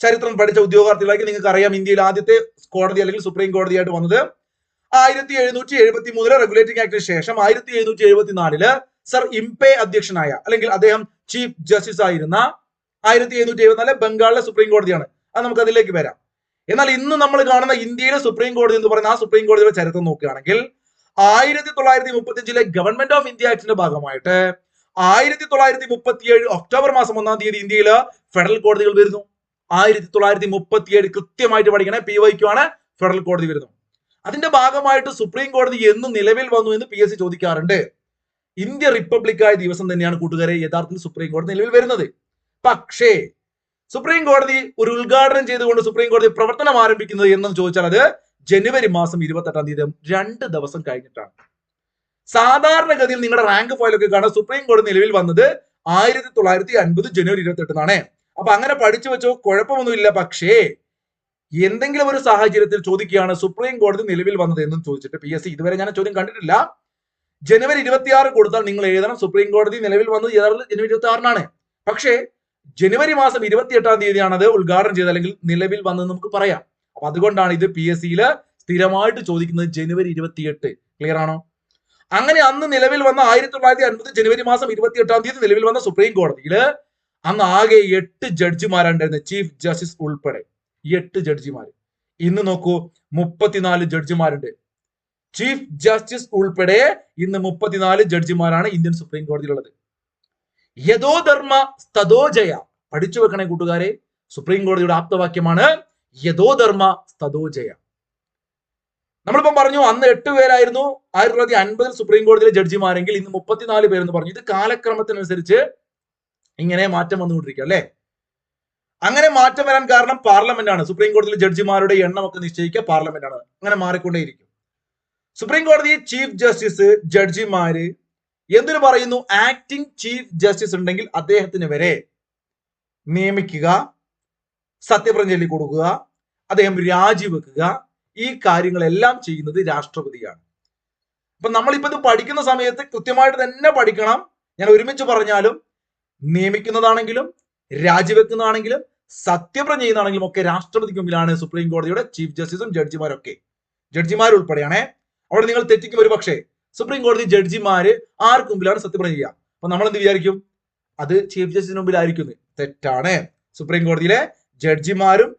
[SPEAKER 1] ചരിത്രം പഠിച്ച ഉദ്യോഗാർത്ഥികളായി നിങ്ങൾക്ക് അറിയാം ഇന്ത്യയിൽ ആദ്യത്തെ കോടതി അല്ലെങ്കിൽ സുപ്രീം കോടതിയായിട്ട് വന്നത്. ആയിരത്തി എഴുന്നൂറ്റി എഴുപത്തി മൂന്നിലെ റെഗുലേറ്റിംഗ് ആക്ടിന് ശേഷം ആയിരത്തി എഴുന്നൂറ്റി എഴുപത്തിനാലിൽ സർ ഇംപെ അധ്യക്ഷനായ അല്ലെങ്കിൽ അദ്ദേഹം ചീഫ് ജസ്റ്റിസ് ആയിരുന്ന ആയിരത്തി എഴുന്നൂറ്റി എഴുപത്തിനാല് ബംഗാളിലെ സുപ്രീം കോടതിയാണ്. അത് നമുക്ക് അതിലേക്ക് വരാം. എന്നാൽ ഇന്ന് നമ്മൾ കാണുന്ന ഇന്ത്യയിലെ സുപ്രീം കോടതി എന്ന് പറയുന്ന ആ സുപ്രീം കോടതിയുടെ ചരിത്രം നോക്കുകയാണെങ്കിൽ ആയിരത്തി തൊള്ളായിരത്തി മുപ്പത്തിയഞ്ചിലെ ഗവൺമെന്റ് ഓഫ് ഇന്ത്യ ആക്ടിന്റെ ഭാഗമായിട്ട് ആയിരത്തി തൊള്ളായിരത്തി മുപ്പത്തിയേഴ് ഒക്ടോബർ മാസം ഒന്നാം തീയതി ഇന്ത്യയിൽ ഫെഡറൽ കോടതികൾ വരുന്നു. ആയിരത്തി തൊള്ളായിരത്തി മുപ്പത്തിയേഴ് കൃത്യമായിട്ട് പഠിക്കണേ പി വൈക്കു ആണ് ഫെഡറൽ കോടതി വരുന്നു അതിന്റെ ഭാഗമായിട്ട് സുപ്രീം കോടതി എന്ന് നിലവിൽ വന്നു എന്ന് പി എസ് സി ചോദിക്കാറുണ്ട്. ഇന്ത്യ റിപ്പബ്ലിക്കായ ദിവസം തന്നെയാണ് കൂട്ടുകാരെ യഥാർത്ഥത്തിൽ സുപ്രീം കോടതി നിലവിൽ വരുന്നത്. പക്ഷേ സുപ്രീം കോടതി ഒരു ഉദ്ഘാടനം ചെയ്തുകൊണ്ട് സുപ്രീം കോടതി പ്രവർത്തനം ആരംഭിക്കുന്നത് എന്നും ചോദിച്ചാൽ അത് ജനുവരി മാസം ഇരുപത്തെട്ടാം തീയതി രണ്ട് ദിവസം കഴിഞ്ഞിട്ടാണ്. സാധാരണഗതിയിൽ നിങ്ങളുടെ റാങ്ക് ഫയലൊക്കെ കാണാൻ സുപ്രീം കോടതി നിലവിൽ വന്നത് ആയിരത്തി തൊള്ളായിരത്തി അൻപത് ജനുവരി ഇരുപത്തെട്ടിനാണ്. അപ്പൊ അങ്ങനെ പഠിച്ചു വെച്ചോ കുഴപ്പമൊന്നുമില്ല. പക്ഷേ എന്തെങ്കിലും ഒരു സാഹചര്യത്തിൽ ചോദിക്കുകയാണ് സുപ്രീം കോടതി നിലവിൽ വന്നത് എന്നും ചോദിച്ചിട്ട് പി എസ് സി ഇതുവരെ ഞാൻ ചോദ്യം കണ്ടിട്ടില്ല. ജനുവരി ഇരുപത്തിയാറ് കൊടുത്താൽ നിങ്ങൾ എഴുതണം. സുപ്രീം കോടതി നിലവിൽ വന്നത് യഥാർത്ഥത്തിൽ ജനുവരി ഇരുപത്തി ആറിനാണ് പക്ഷേ ജനുവരി മാസം ഇരുപത്തി എട്ടാം തീയതിയാണ് അത് ഉദ്ഘാടനം ചെയ്തത് അല്ലെങ്കിൽ നിലവിൽ വന്നത് നമുക്ക് പറയാം. അപ്പൊ അതുകൊണ്ടാണ് ഇത് പി എസ് സിയിൽ സ്ഥിരമായിട്ട് ചോദിക്കുന്നത് ജനുവരി ഇരുപത്തിയെട്ട്. ക്ലിയർ ആണോ? അങ്ങനെ അന്ന് നിലവിൽ വന്ന ആയിരത്തി തൊള്ളായിരത്തി അൻപത് ജനുവരി മാസം ഇരുപത്തി എട്ടാം തീയതി നിലവിൽ വന്ന സുപ്രീം കോടതിയിൽ അന്ന് ആകെ എട്ട് ജഡ്ജിമാരുണ്ടായിരുന്നത് ചീഫ് ജസ്റ്റിസ് ഉൾപ്പെടെ. എട്ട് ജഡ്ജിമാർ ഇന്ന് നോക്കൂ മുപ്പത്തിനാല് ജഡ്ജിമാരുണ്ട്. ചീഫ് ജസ്റ്റിസ് ഉൾപ്പെടെ ഇന്ന് മുപ്പത്തിനാല് ജഡ്ജിമാരാണ് ഇന്ത്യൻ സുപ്രീം കോടതിയിലുള്ളത് യഥോ ധർമ്മ പഠിച്ചു വെക്കണേ കൂട്ടുകാരെ. സുപ്രീം കോടതിയുടെ ആപ്തവാക്യമാണ് യഥോ ധർമ്മ സ്തതോജയ നമ്മളിപ്പം പറഞ്ഞു അന്ന് എട്ട് പേരായിരുന്നു. ആയിരത്തി തൊള്ളായിരത്തി അൻപതിൽ സുപ്രീം കോടതിയിലെ ജഡ്ജിമാരെങ്കിൽ ഇന്ന് മുപ്പത്തിനാല് പേരെന്ന് പറഞ്ഞു. ഇത് കാലക്രമത്തിനനുസരിച്ച് ഇങ്ങനെ മാറ്റം വന്നുകൊണ്ടിരിക്കുക അല്ലെ? അങ്ങനെ മാറ്റം വരാൻ കാരണം പാർലമെന്റ് ആണ് സുപ്രീം കോടതിയിലെ ജഡ്ജിമാരുടെ എണ്ണം ഒക്കെ നിശ്ചയിക്കുക പാർലമെന്റ് ആണ് അങ്ങനെ മാറിക്കൊണ്ടേയിരിക്കും. സുപ്രീം കോടതി ചീഫ് ജസ്റ്റിസ് ജഡ്ജിമാര് എന്തിനു പറയുന്നു? ആക്ടിംഗ് ചീഫ് ജസ്റ്റിസ് ഉണ്ടെങ്കിൽ അദ്ദേഹത്തിന് വരെ നിയമിക്കുക സത്യപ്രഞ്ജലി കൊടുക്കുക അദ്ദേഹം രാജിവെക്കുക. ഈ കാര്യങ്ങളെല്ലാം ചെയ്യുന്നത് രാഷ്ട്രപതിയാണ്. അപ്പൊ നമ്മളിപ്പോ ഇത് പഠിക്കുന്ന സമയത്ത് കൃത്യമായിട്ട് തന്നെ പഠിക്കണം. ഞാൻ ഒരുമിച്ച് പറഞ്ഞാലും നിയമിക്കുന്നതാണെങ്കിലും രാജിവെക്കുന്നതാണെങ്കിലും സത്യപ്രജ്ഞ ചെയ്യുന്നതാണെങ്കിലും ഒക്കെ രാഷ്ട്രപതിക്ക് മുമ്പിലാണ് സുപ്രീം കോടതിയുടെ ചീഫ് ജസ്റ്റിസും ജഡ്ജിമാരൊക്കെ ജഡ്ജിമാർ ഉൾപ്പെടെയാണേ അവിടെ നിങ്ങൾ തെറ്റിക്കും ഒരു പക്ഷേ സുപ്രീം കോടതി ജഡ്ജിമാര് ആർക്ക് മുമ്പിലാണ് സത്യപ്രതിജ്ഞ ചെയ്യുക അപ്പൊ നമ്മൾ എന്ത് വിചാരിക്കും? അത് ചീഫ് ജസ്റ്റിസിന് മുമ്പിലായിരിക്കും തെറ്റാണ്. സുപ്രീം കോടതിയിലെ ജഡ്ജിമാരും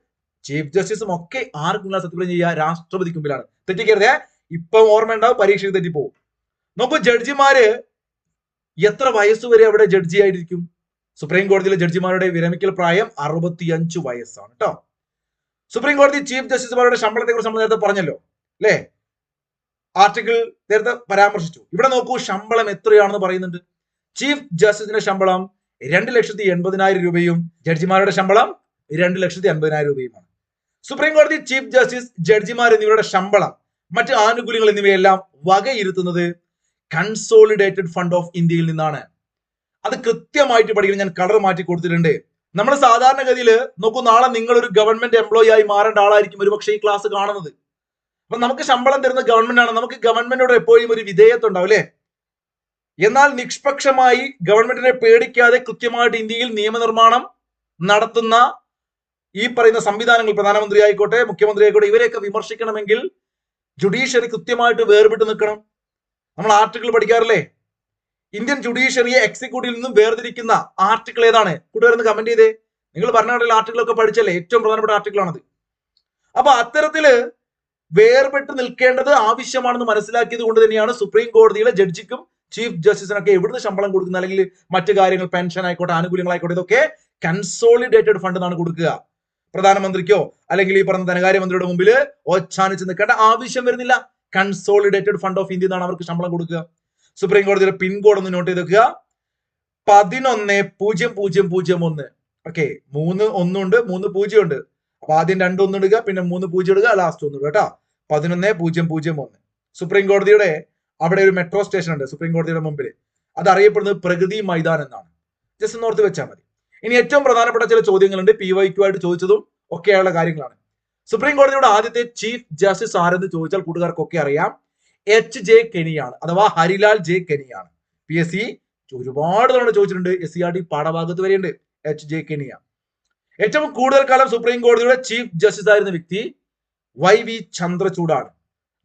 [SPEAKER 1] ചീഫ് ജസ്റ്റിസും ഒക്കെ ആർക്ക് മുമ്പിലാണ് സത്യപ്രതിജ്ഞ ചെയ്യുക രാഷ്ട്രപതിക്ക് മുമ്പിലാണ്. തെറ്റിക്കരുതേ. ഇപ്പം ഓർമ്മ ഉണ്ടാവും പരീക്ഷയിൽ തെറ്റിപ്പോവും. നോക്കൂ ജഡ്ജിമാര് എത്ര വയസ്സുവരെ അവിടെ ജഡ്ജി ആയിരിക്കും? സുപ്രീം കോടതിയിലെ ജഡ്ജിമാരുടെ വിരമിക്കൽ പ്രായം അറുപത്തിയഞ്ചു വയസ്സാണ് കേട്ടോ സുപ്രീം കോടതി ചീഫ് ജസ്റ്റിസുമാരുടെ ശമ്പളത്തെ കുറിച്ച് നമ്മൾ നേരത്തെ പറഞ്ഞല്ലോ അല്ലേ? ആർട്ടിക്കിൾ നേരത്തെ പരാമർശിച്ചു. ഇവിടെ നോക്കൂ ശമ്പളം എത്രയാണെന്ന് പറയുന്നുണ്ട്. ചീഫ് ജസ്റ്റിസിന്റെ ശമ്പളം രണ്ട് ലക്ഷത്തി എൺപതിനായിരം രൂപയും ജഡ്ജിമാരുടെ ശമ്പളം രണ്ട് ലക്ഷത്തി അൻപതിനായിരം രൂപയുമാണ് സുപ്രീം കോടതി ചീഫ് ജസ്റ്റിസ് ജഡ്ജിമാർ എന്നിവരുടെ ശമ്പളം മറ്റ് ആനുകൂല്യങ്ങൾ എന്നിവയെല്ലാം വകയിരുത്തുന്നത് കൺസോളിഡേറ്റഡ് ഫണ്ട് ഓഫ് ഇന്ത്യയിൽ നിന്നാണ്. അത് കൃത്യമായിട്ട് പഠിക്കണം ഞാൻ കളർ മാറ്റി കൊടുത്തിട്ടുണ്ട്. നമ്മൾ സാധാരണഗതിയിൽ നോക്കൂ നാളെ നിങ്ങൾ ഒരു ഗവൺമെന്റ് എംപ്ലോയി ആയി മാറേണ്ട ആളായിരിക്കും ഒരുപക്ഷെ ഈ ക്ലാസ് കാണുന്നത്. അപ്പൊ നമുക്ക് ശമ്പളം തരുന്ന ഗവൺമെന്റ് ആണ്. നമുക്ക് ഗവൺമെന്റിനോട് എപ്പോഴും ഒരു വിധേയത്വം ഉണ്ടാവും എന്നാൽ നിഷ്പക്ഷമായി ഗവൺമെന്റിനെ പേടിക്കാതെ കൃത്യമായിട്ട് ഇന്ത്യയിൽ നിയമനിർമ്മാണം നടത്തുന്ന ഈ പറയുന്ന സംവിധാനങ്ങൾ പ്രധാനമന്ത്രി ആയിക്കോട്ടെ മുഖ്യമന്ത്രി ആയിക്കോട്ടെ ഇവരെയൊക്കെ വിമർശിക്കണമെങ്കിൽ ജുഡീഷ്യറി കൃത്യമായിട്ട് വേർപെട്ട് നിൽക്കണം. നമ്മൾ ആർട്ടിക്കിൾ പഠിക്കാറില്ലേ? ഇന്ത്യൻ ജുഡീഷ്യറിയെ എക്സിക്യൂട്ടീവിൽ നിന്നും വേർതിരിക്കുന്ന ആർട്ടിക്കിൾ ഏതാണ്? കൂട്ടുകാരെന്ന് കമന്റ് ചെയ്തേ. നിങ്ങൾ ഭരണഘടനയിൽ ആർട്ടിക്കിൾ ഒക്കെ പഠിച്ചല്ലേ? ഏറ്റവും പ്രധാനപ്പെട്ട ആർട്ടിക്കിൾ ആണത്. അപ്പൊ അത്തരത്തിൽ വേർപെട്ട് നിൽക്കേണ്ടത് ആവശ്യമാണെന്ന് മനസ്സിലാക്കിയത് കൊണ്ട് തന്നെയാണ് സുപ്രീം കോടതിയിലെ ജഡ്ജിക്കും ചീഫ് ജസ്റ്റിസിനൊക്കെ എവിടുന്ന് ശമ്പളം കൊടുക്കുന്ന അല്ലെങ്കിൽ മറ്റു കാര്യങ്ങൾ പെൻഷൻ ആയിക്കോട്ടെ ആനുകൂല്യങ്ങളായിക്കോട്ടെ ഇതൊക്കെ കൺസോളിഡേറ്റഡ് ഫണ്ട് എന്നാണ് കൊടുക്കുക. പ്രധാനമന്ത്രിക്കോ അല്ലെങ്കിൽ ഈ പറഞ്ഞ ധനകാര്യമന്ത്രിയുടെ മുമ്പിൽ ഒച്ചാനിച്ച് നിൽക്കേണ്ട ആവശ്യം വരുന്നില്ല. കൺസോളിഡേറ്റഡ് ഫണ്ട് ഓഫ് ഇന്ത്യ എന്നാണ് അവർക്ക് ശമ്പളം കൊടുക്കുക. സുപ്രീം കോടതിയുടെ പിൻകോഡ് ഒന്ന് നോട്ട് ചെയ്ത് വെക്കുക പതിനൊന്ന് പൂജ്യം പൂജ്യം പൂജ്യം ഒന്ന്. ഓക്കെ മൂന്ന് ഒന്നുണ്ട് മൂന്ന് പൂജ്യം ഉണ്ട്. അപ്പൊ ആദ്യം രണ്ട് ഒന്ന് പിന്നെ മൂന്ന് പൂജ്യം ഇടുക ലാസ്റ്റ് ഒന്ന് ഇടുക കേട്ടോ. പതിനൊന്ന് പൂജ്യം പൂജ്യം ഒന്ന്. സുപ്രീം കോടതിയുടെ അവിടെ ഒരു മെട്രോ സ്റ്റേഷൻ ഉണ്ട് സുപ്രീം കോടതിയുടെ മുമ്പിൽ അത് അറിയപ്പെടുന്നത് പ്രകൃതി മൈതാൻ എന്നാണ്. ജസ്റ്റ് ഒന്ന് ഓർത്ത് വെച്ചാൽ മതി. ഇനി ഏറ്റവും പ്രധാനപ്പെട്ട ചില ചോദ്യങ്ങളുണ്ട്. പി വൈക്യു ആയിട്ട് ചോദിച്ചതും ഒക്കെയുള്ള കാര്യങ്ങളാണ്. സുപ്രീം കോടതിയുടെ ആദ്യത്തെ ചീഫ് ജസ്റ്റിസ് ആരെന്ന് ചോദിച്ചാൽ കൂട്ടുകാർക്കൊക്കെ അറിയാം. എച്ച് ജെ കെനിയാണ്. അഥവാ ഹരിലാൽ ജെ കെനിയാണ്. പി എസ് സി ഒരുപാട് തവണ ചോദിച്ചിട്ടുണ്ട്. എസ് സി ആർ ഡി പാഠഭാഗത്ത് വരെയുണ്ട്. H J Kania. ഏറ്റവും കൂടുതൽ കാലം സുപ്രീം കോടതിയുടെ ചീഫ് ജസ്റ്റിസ് ആയിരുന്ന വ്യക്തി വൈ വി ചന്ദ്രചൂഡാണ്.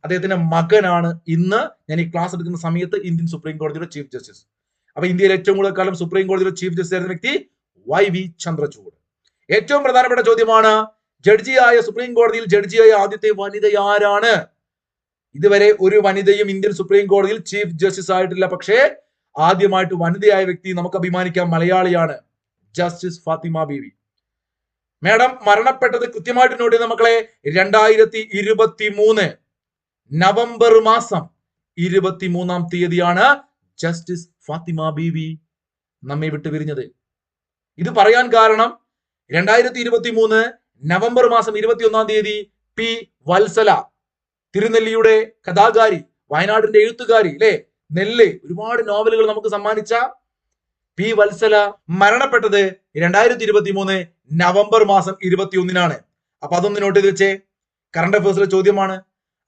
[SPEAKER 1] അദ്ദേഹത്തിന്റെ മകനാണ് ഇന്ന് ഞാൻ ഈ ക്ലാസ് എടുക്കുന്ന സമയത്ത് ഇന്ത്യൻ സുപ്രീം കോടതിയുടെ ചീഫ് ജസ്റ്റിസ് അപ്പൊ ഇന്ത്യയിൽ ഏറ്റവും കൂടുതൽ കാലം സുപ്രീം കോടതിയുടെ ചീഫ് ജസ്റ്റിസ് ആയിരുന്ന വ്യക്തി വൈ വി ചന്ദ്രചൂഡ്. ഏറ്റവും പ്രധാനപ്പെട്ട ചോദ്യമാണ് ജഡ്ജിയായ സുപ്രീം കോടതിയിൽ ജഡ്ജിയായ ആദ്യത്തെ വനിത ആരാണ്? ഇതുവരെ ഒരു വനിതയും ഇന്ത്യൻ സുപ്രീം കോടതിയിൽ ചീഫ് ജസ്റ്റിസ് ആയിട്ടില്ല പക്ഷേ ആദ്യമായിട്ട് വനിതയായ വ്യക്തി നമുക്ക് അഭിമാനിക്കാം മലയാളിയാണ്. ജസ്റ്റിസ് ഫാത്തിമ ബീവി. മാഡം മരണപ്പെട്ടത് കൃത്യമായിട്ട് നോട്ട് ചെയ്ത മക്കളെ രണ്ടായിരത്തി ഇരുപത്തി മൂന്ന് നവംബർ മാസം ഇരുപത്തി മൂന്നാം തീയതിയാണ് ജസ്റ്റിസ് ഫാത്തിമ ബീവി നമ്മെ വിട്ടു പിരിഞ്ഞത്. ഇത് പറയാൻ കാരണം രണ്ടായിരത്തി ഇരുപത്തി മൂന്ന് നവംബർ മാസം ഇരുപത്തി ഒന്നാം തീയതി പി വത്സല തിരുനെല്ലിയുടെ കഥാകാരി വയനാടിന്റെ എഴുത്തുകാരി അല്ലെ നെല്ല് ഒരുപാട് നോവലുകൾ നമുക്ക് സമ്മാനിച്ച പി വത്സല മരണപ്പെട്ടത് രണ്ടായിരത്തി ഇരുപത്തി മൂന്ന് നവംബർ മാസം ഇരുപത്തി ഒന്നിനാണ് അപ്പൊ അതൊന്ന് നോട്ട് ചെയ്ത് വെച്ചേ. കറണ്ട് അഫയേഴ്സിലെ ചോദ്യമാണ്.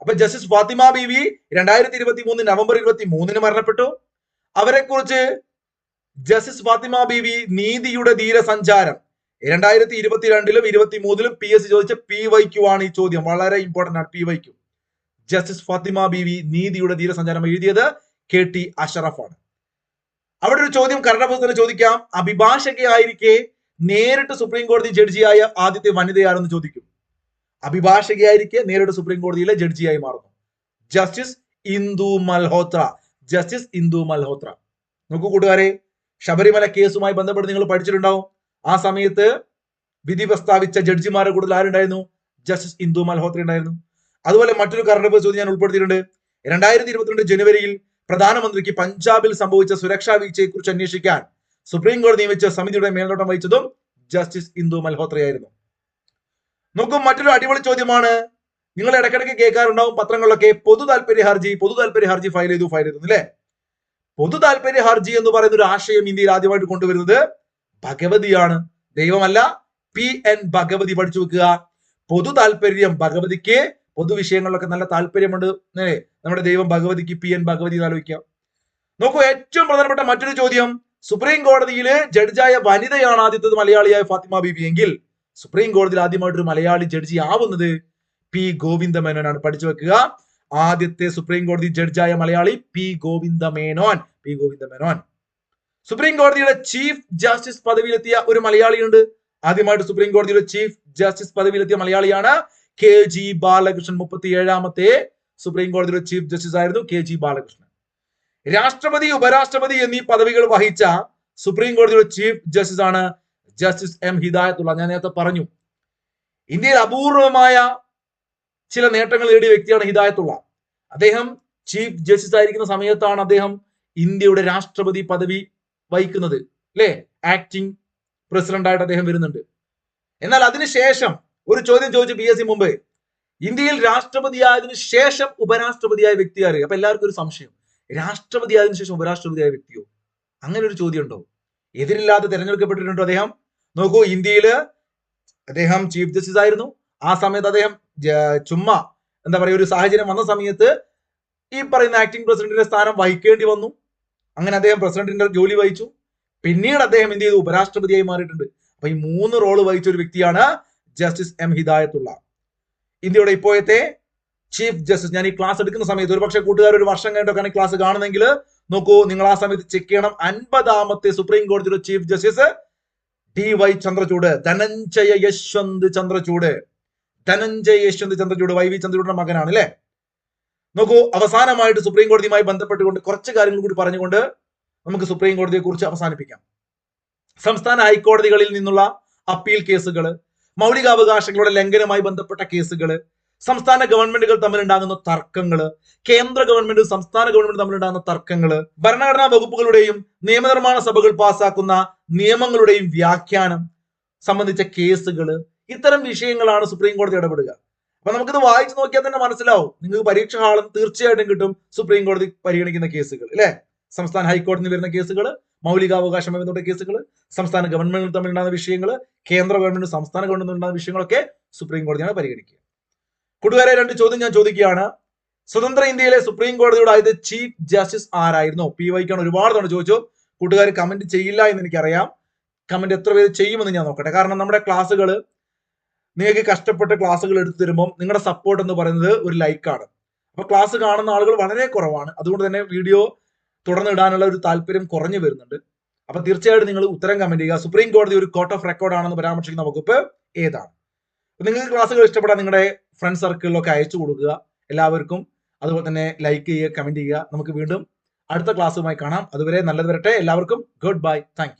[SPEAKER 1] അപ്പൊ ജസ്റ്റിസ് ഫാത്തിമ ബീവി രണ്ടായിരത്തി ഇരുപത്തി മൂന്ന് നവംബർ ഇരുപത്തി മൂന്നിന് മരണപ്പെട്ടു. അവരെ കുറിച്ച് ജസ്റ്റിസ് ഫാത്തിമ ബീവി നീതിയുടെ ധീരസഞ്ചാരം. രണ്ടായിരത്തി ഇരുപത്തിരണ്ടിലും ഇരുപത്തി മൂന്നിലും പി എസ് സി ചോദിച്ച പി വൈക്യു ആണ് ഈ ചോദ്യം. വളരെ ഇമ്പോർട്ടന്റ് ആണ് P Y Q. Justice Fathima Beevi നീതിയുടെ ധീരസഞ്ചാരം എഴുതിയത് കെ ടി അഷറഫ് ആണ് അവിടെ ഒരു ചോദ്യം കർണപുസ്തകം ചോദിക്കാം. അഭിഭാഷകയായിരിക്കെ നേരിട്ട് സുപ്രീം കോടതി ജഡ്ജിയായ ആദ്യത്തെ വനിതയാണെന്ന് ചോദിക്കും. അഭിഭാഷകയായിരിക്കെ നേരിട്ട് സുപ്രീം കോടതിയിലെ ജഡ്ജിയായി മാറുന്നു. ജസ്റ്റിസ് ഇന്ദു മൽഹോത്ര. ജസ്റ്റിസ് ഇന്ദു മൽഹോത്ര. നോക്കൂ കൂട്ടുകാരെ ശബരിമല കേസുമായി ബന്ധപ്പെട്ട് നിങ്ങൾ പഠിച്ചിട്ടുണ്ടാവും. ആ സമയത്ത് വിധി പ്രസ്താവിച്ച ജഡ്ജിമാരുടെ കൂടുതൽ ആരുണ്ടായിരുന്നു? ജസ്റ്റിസ് ഇന്ദു മൽഹോത്ര ഉണ്ടായിരുന്നു. അതുപോലെ മറ്റൊരു കറണ്ട് ചോദ്യം ഞാൻ ഉൾപ്പെടുത്തിയിട്ടുണ്ട്. രണ്ടായിരത്തി ഇരുപത്തിരണ്ട് ജനുവരിയിൽ പ്രധാനമന്ത്രിക്ക് പഞ്ചാബിൽ സംഭവിച്ച സുരക്ഷാ വീഴ്ചയെ കുറിച്ച് അന്വേഷിക്കാൻ സുപ്രീം കോടതി നിയമിച്ച സമിതിയുടെ മേൽനോട്ടം വഹിച്ചതും ജസ്റ്റിസ് ഇന്ദു മൽഹോത്രയായിരുന്നു. നോക്കൂ മറ്റൊരു അടിപൊളി ചോദ്യമാണ്. നിങ്ങൾ ഇടയ്ക്കിടയ്ക്ക് കേൾക്കാറുണ്ടാവും പത്രങ്ങളിലൊക്കെ പൊതു താല്പര്യ ഹർജി പൊതു താല്പര്യ ഹർജി ഫയൽ ചെയ്തു ഫയൽ ചെയ്തു അല്ലേ? പൊതു താല്പര്യ ഹർജി എന്ന് പറയുന്ന ഒരു ആശയം ഇന്ത്യയിൽ ആദ്യമായിട്ട് കൊണ്ടുവരുന്നത് ഭഗവതിയാണ്. ദൈവമല്ല പി എൻ ഭഗവതി പഠിച്ചു വെക്കുക. പൊതു താല്പര്യം ഭഗവതിക്ക് പൊതുവിഷയങ്ങളിലൊക്കെ നല്ല താല്പര്യമുണ്ട്. അല്ലേ നമ്മുടെ ദൈവം ഭഗവതിക്ക് പി എൻ ഭഗവതി ആലോചിക്കാം. നോക്കൂ ഏറ്റവും പ്രധാനപ്പെട്ട മറ്റൊരു ചോദ്യം. സുപ്രീം കോടതിയിലെ ജഡ്ജായ വനിതയാണ് ആദ്യത്തെ മലയാളിയായ ഫാത്തിമ ബിബി. എങ്കിൽ സുപ്രീം കോടതിയിൽ ആദ്യമായിട്ടൊരു മലയാളി ജഡ്ജി ആവുന്നത് പി ഗോവിന്ദ മേനോനാണ് പഠിച്ചു വെക്കുക. ആദ്യത്തെ സുപ്രീം കോടതി ജഡ്ജായ Malayali P Govinda Menon P Govinda Menon supreme കോടതിയുടെ ചീഫ് ജസ്റ്റിസ് പദവിയിലെത്തിയ ഒരു മലയാളിയുണ്ട്. ആദ്യമായിട്ട് സുപ്രീം കോടതിയുടെ ചീഫ് ജസ്റ്റിസ് പദവിയിലെത്തിയ മലയാളിയാണ് കെ ജി ബാലകൃഷ്ണൻ മുപ്പത്തി ഏഴാമത്തെ സുപ്രീം കോടതിയുടെ ചീഫ് ജസ്റ്റിസ് ആയിരുന്നു കെ ജി ബാലകൃഷ്ണൻ. രാഷ്ട്രപതി ഉപരാഷ്ട്രപതി എന്നീ പദവികൾ വഹിച്ച സുപ്രീം കോടതിയുടെ ചീഫ് ജസ്റ്റിസ് ആണ് ജസ്റ്റിസ് എം ഹിദായത്തുള്ള ഞാൻ നേരത്തെ പറഞ്ഞു. ഇന്ത്യയിൽ അപൂർവമായ ചില നേട്ടങ്ങൾ നേടിയ വ്യക്തിയാണ് ഹിദായത്തുള്ള അദ്ദേഹം ചീഫ് ജസ്റ്റിസ് ആയിരിക്കുന്ന സമയത്താണ് അദ്ദേഹം ഇന്ത്യയുടെ രാഷ്ട്രപതി പദവി വഹിക്കുന്നത്. അല്ലേ ആക്ടിംഗ് പ്രസിഡന്റ് ആയിട്ട് അദ്ദേഹം വരുന്നുണ്ട്. എന്നാൽ അതിനുശേഷം ഒരു ചോദ്യം ചോദിച്ചു പി എസ് സി മുമ്പ് ഇന്ത്യയിൽ രാഷ്ട്രപതിയായതിനു ശേഷം ഉപരാഷ്ട്രപതിയായ വ്യക്തി അറിയുക അപ്പൊ എല്ലാവർക്കും ഒരു സംശയം. രാഷ്ട്രപതി ആയതിനു ശേഷം ഉപരാഷ്ട്രപതിയായ വ്യക്തിയോ? അങ്ങനെ ഒരു ചോദ്യം ഉണ്ടോ? എതിരില്ലാതെ തെരഞ്ഞെടുക്കപ്പെട്ടിട്ടുണ്ടോ അദ്ദേഹം? നോക്കൂ ഇന്ത്യയിൽ അദ്ദേഹം ചീഫ് ജസ്റ്റിസ് ആയിരുന്നു. ആ സമയത്ത് അദ്ദേഹം ചുമ്മാ എന്താ പറയുക ഒരു സാഹചര്യം വന്ന സമയത്ത് ഈ പറയുന്ന ആക്ടിംഗ് പ്രസിഡന്റിന്റെ സ്ഥാനം വഹിക്കേണ്ടി വന്നു. അങ്ങനെ അദ്ദേഹം പ്രസിഡന്റിന്റെ ജോലി വഹിച്ചു. പിന്നീട് അദ്ദേഹം എന്ത് ചെയ്തു? ഉപരാഷ്ട്രപതിയായി മാറിയിട്ടുണ്ട്. അപ്പൊ ഈ മൂന്ന് റോൾ വഹിച്ച ഒരു വ്യക്തിയാണ് ജസ്റ്റിസ് എം ഹിദായത്തുള്ള. ഇന്ത്യയുടെ ഇപ്പോഴത്തെ ചീഫ് ജസ്റ്റിസ് ഞാൻ ഈ ക്ലാസ് എടുക്കുന്ന സമയത്ത് ഒരുപക്ഷെ കൂട്ടുകാർ ഒരു വർഷം കഴിഞ്ഞിട്ടൊക്കെയാണ് ക്ലാസ് കാണുന്നെങ്കിൽ നോക്കൂ നിങ്ങൾ ആ സമയത്ത് ചെക്ക് ചെയ്യണം. അൻപതാമത്തെ സുപ്രീം കോടതിയുടെ chief justice D Y Chandrachud Dhananjaya Yashwant Chandrachud. Dhananjaya Yashwant Chandrachud Y V ചന്ദ്രചൂഡിന്റെ മകനാണ് അല്ലെ? നോക്കൂ അവസാനമായിട്ട് സുപ്രീം കോടതിയുമായി ബന്ധപ്പെട്ടുകൊണ്ട് കുറച്ച് കാര്യങ്ങൾ കൂടി പറഞ്ഞുകൊണ്ട് നമുക്ക് സുപ്രീം കോടതിയെ കുറിച്ച് അവസാനിപ്പിക്കാം. സംസ്ഥാന ഹൈക്കോടതികളിൽ നിന്നുള്ള അപ്പീൽ കേസുകൾ മൗലികാവകാശങ്ങളുടെ ലംഘനമായി ബന്ധപ്പെട്ട കേസുകൾ സംസ്ഥാന ഗവൺമെന്റുകൾ തമ്മിലുണ്ടാകുന്ന തർക്കങ്ങൾ കേന്ദ്ര ഗവൺമെന്റും സംസ്ഥാന ഗവൺമെന്റ് തമ്മിലുണ്ടാകുന്ന തർക്കങ്ങൾ ഭരണഘടനാ വകുപ്പുകളുടെയും നിയമനിർമ്മാണ സഭകൾ പാസാക്കുന്ന നിയമങ്ങളുടെയും വ്യാഖ്യാനം സംബന്ധിച്ച കേസുകൾ ഇത്തരം വിഷയങ്ങളാണ് സുപ്രീം കോടതി ഇടപെടുക. അപ്പൊ നമുക്കിത് വായിച്ചു നോക്കിയാൽ തന്നെ മനസ്സിലാവും. നിങ്ങൾക്ക് പരീക്ഷ ഹാളും തീർച്ചയായിട്ടും കിട്ടും സുപ്രീം കോടതി പരിഗണിക്കുന്ന കേസുകൾ അല്ലെ? സംസ്ഥാന ഹൈക്കോടതിയിൽ വരുന്ന കേസുകൾ മൗലികാവകാശം എന്നുള്ള കേസുകൾ സംസ്ഥാന ഗവൺമെന്റുകൾ തമ്മിലുണ്ടാകുന്ന വിഷയങ്ങൾ കേന്ദ്ര ഗവൺമെന്റ് സംസ്ഥാന ഗവൺമെന്റ് ഉണ്ടാകുന്ന വിഷയങ്ങളൊക്കെ സുപ്രീം കോടതിയാണ് പരിഗണിക്കുക. കൂട്ടുകാരെ രണ്ട് ചോദ്യം ഞാൻ ചോദിക്കുകയാണ്. സ്വതന്ത്ര ഇന്ത്യയിലെ സുപ്രീം കോടതിയുടെ ആദ്യത്തെ ചീഫ് ജസ്റ്റിസ് ആരായിരുന്നു? പി വൈക്കാണ് ഒരുപാട് തവണ ചോദിച്ചു. കൂട്ടുകാർ കമന്റ് ചെയ്യില്ല എന്ന് എനിക്കറിയാം. കമന്റ് എത്ര പേര് ചെയ്യുമെന്ന് ഞാൻ നോക്കട്ടെ. കാരണം നമ്മുടെ ക്ലാസ്സുകൾ നിങ്ങൾക്ക് കഷ്ടപ്പെട്ട് ക്ലാസ്സുകൾ എടുത്തു തരുമ്പോൾ നിങ്ങളുടെ സപ്പോർട്ട് എന്ന് പറയുന്നത് ഒരു ലൈക്കാണ് അപ്പൊ ക്ലാസ് കാണുന്ന ആളുകൾ വളരെ കുറവാണ്. അതുകൊണ്ട് തന്നെ വീഡിയോ തുടർന്ന് ഇടാനുള്ള ഒരു താല്പര്യം കുറഞ്ഞു വരുന്നുണ്ട്. അപ്പൊ തീർച്ചയായിട്ടും നിങ്ങൾ ഉത്തരം കമന്റ് ചെയ്യുക. സുപ്രീം കോടതി ഒരു കോർട്ട് ഓഫ് റെക്കോർഡ് ആണെന്ന് പരാമർശിക്കുന്ന വകുപ്പ് ഏതാണ്? നിങ്ങൾക്ക് ക്ലാസ്സുകൾ ഇഷ്ടപ്പെടാൻ നിങ്ങളുടെ ഫ്രണ്ട് സർക്കിളിലൊക്കെ അയച്ചു കൊടുക്കുക. എല്ലാവർക്കും അതുപോലെ തന്നെ ലൈക്ക് ചെയ്യുക കമന്റ് ചെയ്യുക. നമുക്ക് വീണ്ടും അടുത്ത ക്ലാസ്സുമായി കാണാം. അതുവരെ നല്ലത് വരട്ടെ. എല്ലാവർക്കും ഗുഡ് ബൈ താങ്ക്